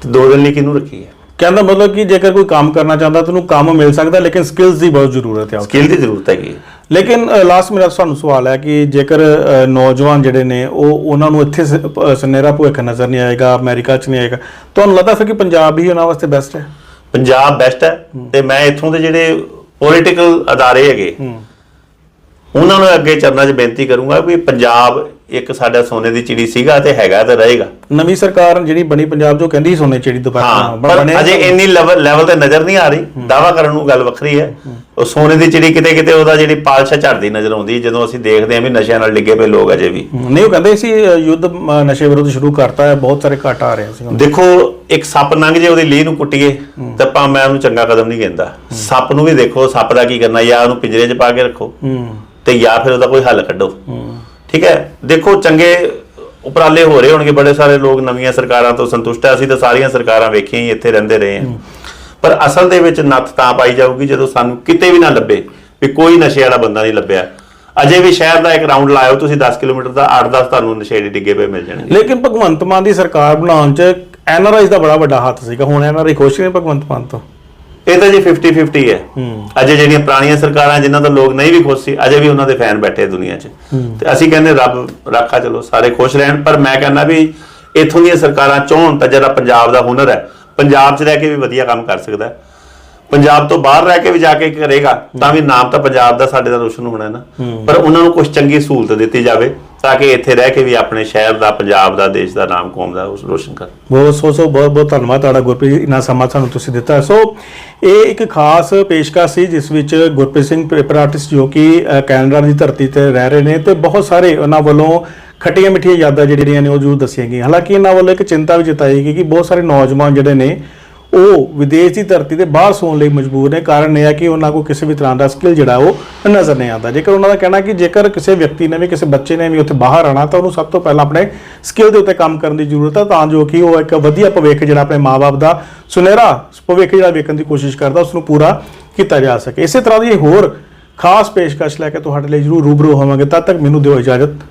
ਤੇ ਦੋ ਦਿਨ ਲਈ ਕਿਹਨੂੰ ਰੱਖੀ ਹੈ? ਕਹਿੰਦਾ ਮਤਲਬ ਕਿ ਜੇਕਰ ਕੋਈ ਕੰਮ ਕਰਨਾ ਚਾਹੁੰਦਾ ਤਾਂ ਉਹਨੂੰ ਕੰਮ ਮਿਲ ਸਕਦਾ ਲੇਕਿਨ ਸਕਿੱਲਸ ਦੀ ਬਹੁਤ ਜ਼ਰੂਰਤ ਹੈ ਸਕਿੱਲ ਦੀ ਜ਼ਰੂਰਤ ਹੈਗੀ ਲੇਕਿਨ ਲਾਸਟ ਮੇਰਾ ਤੁਹਾਨੂੰ ਸਵਾਲ ਹੈ ਕਿ ਜੇਕਰ ਨੌਜਵਾਨ ਜਿਹੜੇ ਨੇ ਉਹ ਉਹਨਾਂ ਨੂੰ ਇੱਥੇ ਸ- ਪ- ਸੁਨਹਿਰਾ ਭਵਿੱਖ ਨਜ਼ਰ ਨਹੀਂ ਆਏਗਾ ਅਮਰੀਕਾ 'ਚ ਨਹੀਂ ਆਏਗਾ ਤੁਹਾਨੂੰ ਲੱਗਦਾ ਫਿਰ ਕਿ ਪੰਜਾਬ ਹੀ ਉਹਨਾਂ ਵਾਸਤੇ ਬੈਸਟ ਹੈ? ਪੰਜਾਬ ਬੈਸਟ ਹੈ ਤੇ ਮੈਂ ਇੱਥੋਂ ਦੇ ਜਿਹੜੇ ਪੋਲੀਟੀਕਲ ਅਦਾਰੇ ਹੈਗੇ ਉਹਨਾਂ ਨੂੰ ਅੱਗੇ ਚਰਨਾਂ 'ਚ ਬੇਨਤੀ ਕਰੂੰਗਾ ਵੀ ਪੰਜਾਬ ਇੱਕ ਸਾਡਾ ਸੋਨੇ ਦੀ ਚਿੜੀ ਸੀਗਾ ਤੇ ਹੈਗਾ ਤੇ ਰਹੇਗਾ। ਨਵੀਂ ਸਰਕਾਰ ਜਿਹੜੀ ਬਣੀ ਪੰਜਾਬ ਉਹ ਕਹਿੰਦੀ ਸੋਨੇ ਚਿੜੀ ਦੁਬਾਰਾ ਹਾਂ ਪਰ ਅਜੇ ਇੰਨੀ ਲੈਵਲ ਤੇ ਨਜ਼ਰ ਨਹੀਂ ਆ ਰਹੀ। ਦਾਵਾ ਕਰਨ ਨੂੰ ਗੱਲ ਵੱਖਰੀ ਹੈ। ਉਹ ਸੋਨੇ ਦੀ ਚਿੜੀ ਕਿਤੇ ਕਿਤੇ ਉਹਦਾ ਜਿਹੜੀ ਪਾਲਸ਼ਾ ਝੜਦੀ ਨਜ਼ਰ ਆਉਂਦੀ ਜਦੋਂ ਅਸੀਂ ਦੇਖਦੇ ਹਾਂ ਵੀ ਨਸ਼ਿਆਂ ਨਾਲ ਡਿੱਗੇ ਪਏ ਲੋਕ ਅਜੇ ਵੀ। ਨਹੀਂ ਉਹ ਕਹਿੰਦੇ ਸੀ ਯੁੱਧ ਨਸ਼ੇ ਵਿਰੁੱਧ ਸ਼ੁਰੂ ਕਰਤਾ ਹੈ। ਬਹੁਤ ਸਾਰੇ ਘਾਟ ਆ ਰਹੇ ਸੀ ਦੇਖੋ ਇੱਕ ਸੱਪ ਲੰਘ ਜੇ ਉਹਦੀ ਲੀਹ ਨੂੰ ਕੁੱਟੀਏ ਤਾਂ ਆਪਾਂ ਮੈਂ ਉਹਨੂੰ ਚੰਗਾ ਕਦਮ ਨਹੀਂ ਕਹਿੰਦਾ ਸੱਪ ਨੂੰ ਵੀ ਦੇਖੋ ਸੱਪ ਦਾ ਕੀ ਕਰਨਾ? ਜਾਂ ਉਹਨੂੰ ਪਿੰਜਰੇ 'ਚ ਪਾ ਕੇ ਰੱਖੋ। ਤੇ ਜਾਂ ਫਿਰ ਉਹਦਾ ਕੋਈ ਹੱਲ ਕੱਢੋ। ਠੀਕ ਹੈ? ਦੇਖੋ, ਚੰਗੇ ਉਪਰਾਲੇ ਹੋ ਰਹੇ ਹੋਣਗੇ ਬੜੇ ਸਾਰੇ ਲੋਕ, ਨਵੀਆਂ ਸਰਕਾਰਾਂ ਤੋਂ ਸੰਤੁਸ਼ਟ ਹੈ। ਅਸੀਂ ਤਾਂ ਸਾਰੀਆਂ ਸਰਕਾਰਾਂ ਵੇਖੀਆਂ ਹੀ ਇੱਥੇ ਰਹਿੰਦੇ ਰਹੇ ਹਾਂ। ਪਰ ਅਸਲ ਦੇ ਵਿੱਚ ਨੱਥ ਤਾਂ ਪਾਈ ਜਾਊਗੀ ਜਦੋਂ ਸਾਨੂੰ ਕਿਤੇ ਵੀ ਨਾ ਲੱਭੇ ਵੀ ਕੋਈ ਨਸ਼ੇ ਵਾਲਾ ਬੰਦਾ ਨਹੀਂ ਲੱਭਿਆ। ਅਜੇ ਵੀ ਸ਼ਹਿਰ ਦਾ ਇੱਕ ਰਾਉਂਡ ਲਾਇਓ, ਤੁਸੀਂ 10 ਕਿਲੋਮੀਟਰ ਦਾ 8-10 ਤੁਹਾਨੂੰ ਨਸ਼ੇੜੀ ਡਿੱਗੇ ਪਏ ਮਿਲ ਜਾਣਗੇ। ਲੇਕਿਨ ਭਗਵੰਤ ਮਾਨ ਦੀ ਸਰਕਾਰ ਬਣਾਉਣ 'ਚ ਐਨਆਰਆਈਜ਼ ਦਾ ਬੜਾ ਵੱਡਾ ਹੱਥ ਸੀਗਾ। ਹੁਣ ਐਨਆਰਆਈ ਖੁਸ਼ ਨੇ ਭਗਵੰਤ ਮਾਨ ਤੋਂ? ਇਹ ਤਾਂ ਜੀ 50-50 ਹੈ। ਹੂੰ। ਅਜੇ ਜਿਹੜੀਆਂ ਪੁਰਾਣੀਆਂ ਸਰਕਾਰਾਂ ਜਿਨ੍ਹਾਂ ਤੋਂ ਲੋਕ ਨਹੀਂ ਵੀ ਖੁਸ਼ ਸੀ ਅਜੇ ਵੀ ਉਹਨਾਂ ਦੇ ਫੈਨ ਬੈਠੇ ਦੁਨੀਆ 'ਚ। ਤੇ ਅਸੀਂ ਕਹਿੰਦੇ ਰੱਬ ਰਾਖਾ ਚਲੋ ਸਾਰੇ ਖੁਸ਼ ਰਹਿਣ। ਪਰ ਮੈਂ ਕਹਿੰਦਾ ਵੀ ਇਥੋਂ ਦੀਆਂ ਸਰਕਾਰਾਂ ਚਾਹਣ ਤਾਂ ਜਿਹੜਾ ਪੰਜਾਬ ਦਾ ਹੁਨਰ ਹੈ ਪੰਜਾਬ 'ਚ ਰਹਿ ਕੇ ਵੀ ਵਧੀਆ ਕੰਮ ਕਰ ਸਕਦਾ ਹੈ। ਪੰਜਾਬ ਤੋਂ ਬਾਹਰ ਰਹਿ ਕੇ ਵੀ ਜਾ ਕੇ ਕਰੇਗਾ ਤਾਂ ਵੀ ਨਾਮ ਤਾਂ ਪੰਜਾਬ ਦਾ ਸਾਡੇ ਦਾ ਰੋਸ਼ਨ ਹੋਣਾ ਹੈ। ਨਾ ਪਰ ਉਹਨਾਂ ਨੂੰ ਕੁਝ ਚੰਗੀ ਸਹੂਲਤ ਦਿੱਤੀ ਜਾਵੇ। ਤਾਂ ਕਿ ਇੱਥੇ ਰਹਿ ਕੇ ਵੀ ਆਪਣੇ ਸ਼ਹਿਰ ਦਾ, ਪੰਜਾਬ ਦਾ, ਦੇਸ਼ ਦਾ ਨਾਮ ਕੌਮ ਦਾ ਉਸ ਰੋਸ਼ਨ ਕਰਨ। ਬਹੁਤ ਸੋ ਸੋ ਬਹੁਤ ਬਹੁਤ ਧੰਨਵਾਦ ਤੁਹਾਡਾ ਗੁਰਪ੍ਰੀਤ ਇਨਾ ਸਮਾਂ ਸਾਨੂੰ ਤੁਸੀਂ ਦਿੱਤਾ। ਸੋ ਇਹ ਇੱਕ ਖਾਸ ਪੇਸ਼ਕਸ਼ ਸੀ, ਜਿਸ ਵਿੱਚ ਗੁਰਪ੍ਰੀਤ ਸਿੰਘ ਪੇਪਰ ਆਰਟਿਸਟ ਜੋ ਕਿ ਕੈਨੇਡਾ ਦੀ ਧਰਤੀ ਤੇ ਰਹਿ ਰਹੇ ਨੇ ਤੇ ਬਹੁਤ ਸਾਰੇ ਉਹਨਾਂ ਵੱਲੋਂ ਖੱਟੀਆਂ ਮਿੱਠੀਆਂ ਯਾਦਾਂ ਜਿਹੜੀਆਂ ਨੇ ਉਹ ਜ਼ਰੂਰ ਦੱਸੀਆਂ ਗਈਆਂ। ਹਾਲਾਂਕਿ ਇਹਨਾਂ ਵੱਲੋਂ ਇੱਕ ਚਿੰਤਾ ਵੀ ਜਤਾਈ ਗਈ ਕਿ ਬਹੁਤ ਸਾਰੇ ਨੌਜਵਾਨ ਜਿਹੜੇ ਨੇ ਉਹ ਵਿਦੇਸ਼ ਦੀ ਧਰਤੀ ਤੇ ਬਾਹਰ ਸੌਣ ਲਈ ਮਜਬੂਰ ਨੇ। ਕਾਰਨ ਇਹ ਹੈ ਕਿ ਉਹਨਾਂ ਕੋਲ ਕਿਸੇ ਵੀ ਤਰ੍ਹਾਂ ਦਾ ਸਕਿੱਲ ਜਿਹੜਾ ਉਹ ਨਜ਼ਰ ਨਹੀਂ ਆਉਂਦਾ। ਜੇਕਰ ਉਹਨਾਂ ਦਾ ਕਹਿਣਾ ਕਿ ਜੇਕਰ ਕਿਸੇ ਵਿਅਕਤੀ ਨੇ ਵੀ, ਕਿਸੇ ਬੱਚੇ ਨੇ ਵੀ ਉੱਥੇ ਬਾਹਰ ਆਣਾ ਤਾਂ ਉਹਨੂੰ ਸਭ ਤੋਂ ਪਹਿਲਾਂ ਆਪਣੇ ਸਕਿੱਲ ਦੇ ਉੱਤੇ ਕੰਮ ਕਰਨ ਦੀ ਜ਼ਰੂਰਤ ਹੈ ਤਾਂ ਜੋ ਕਿ ਉਹ ਇੱਕ ਵਧੀਆ ਭਵਿੱਖ ਜਿਹੜਾ ਆਪਣੇ ਮਾਪੇ ਦਾ ਸੁਨਹਿਰਾ ਭਵਿੱਖ ਜਿਹੜਾ ਵੇਖਣ ਦੀ ਕੋਸ਼ਿਸ਼ ਕਰਦਾ ਉਸ ਨੂੰ ਪੂਰਾ ਕੀਤਾ ਜਾ ਸਕੇ। ਇਸੇ ਤਰ੍ਹਾਂ ਦੀ ਹੋਰ ਖਾਸ ਪੇਸ਼ਕਸ਼ ਲੈ ਕੇ ਤੁਹਾਡੇ ਲਈ ਜ਼ਰੂਰ ਰੂਬਰੂ ਹੋਵਾਂਗੇ। ਤਦ ਤੱਕ ਮੈਨੂੰ ਦਿਓ ਇਜਾਜ਼ਤ।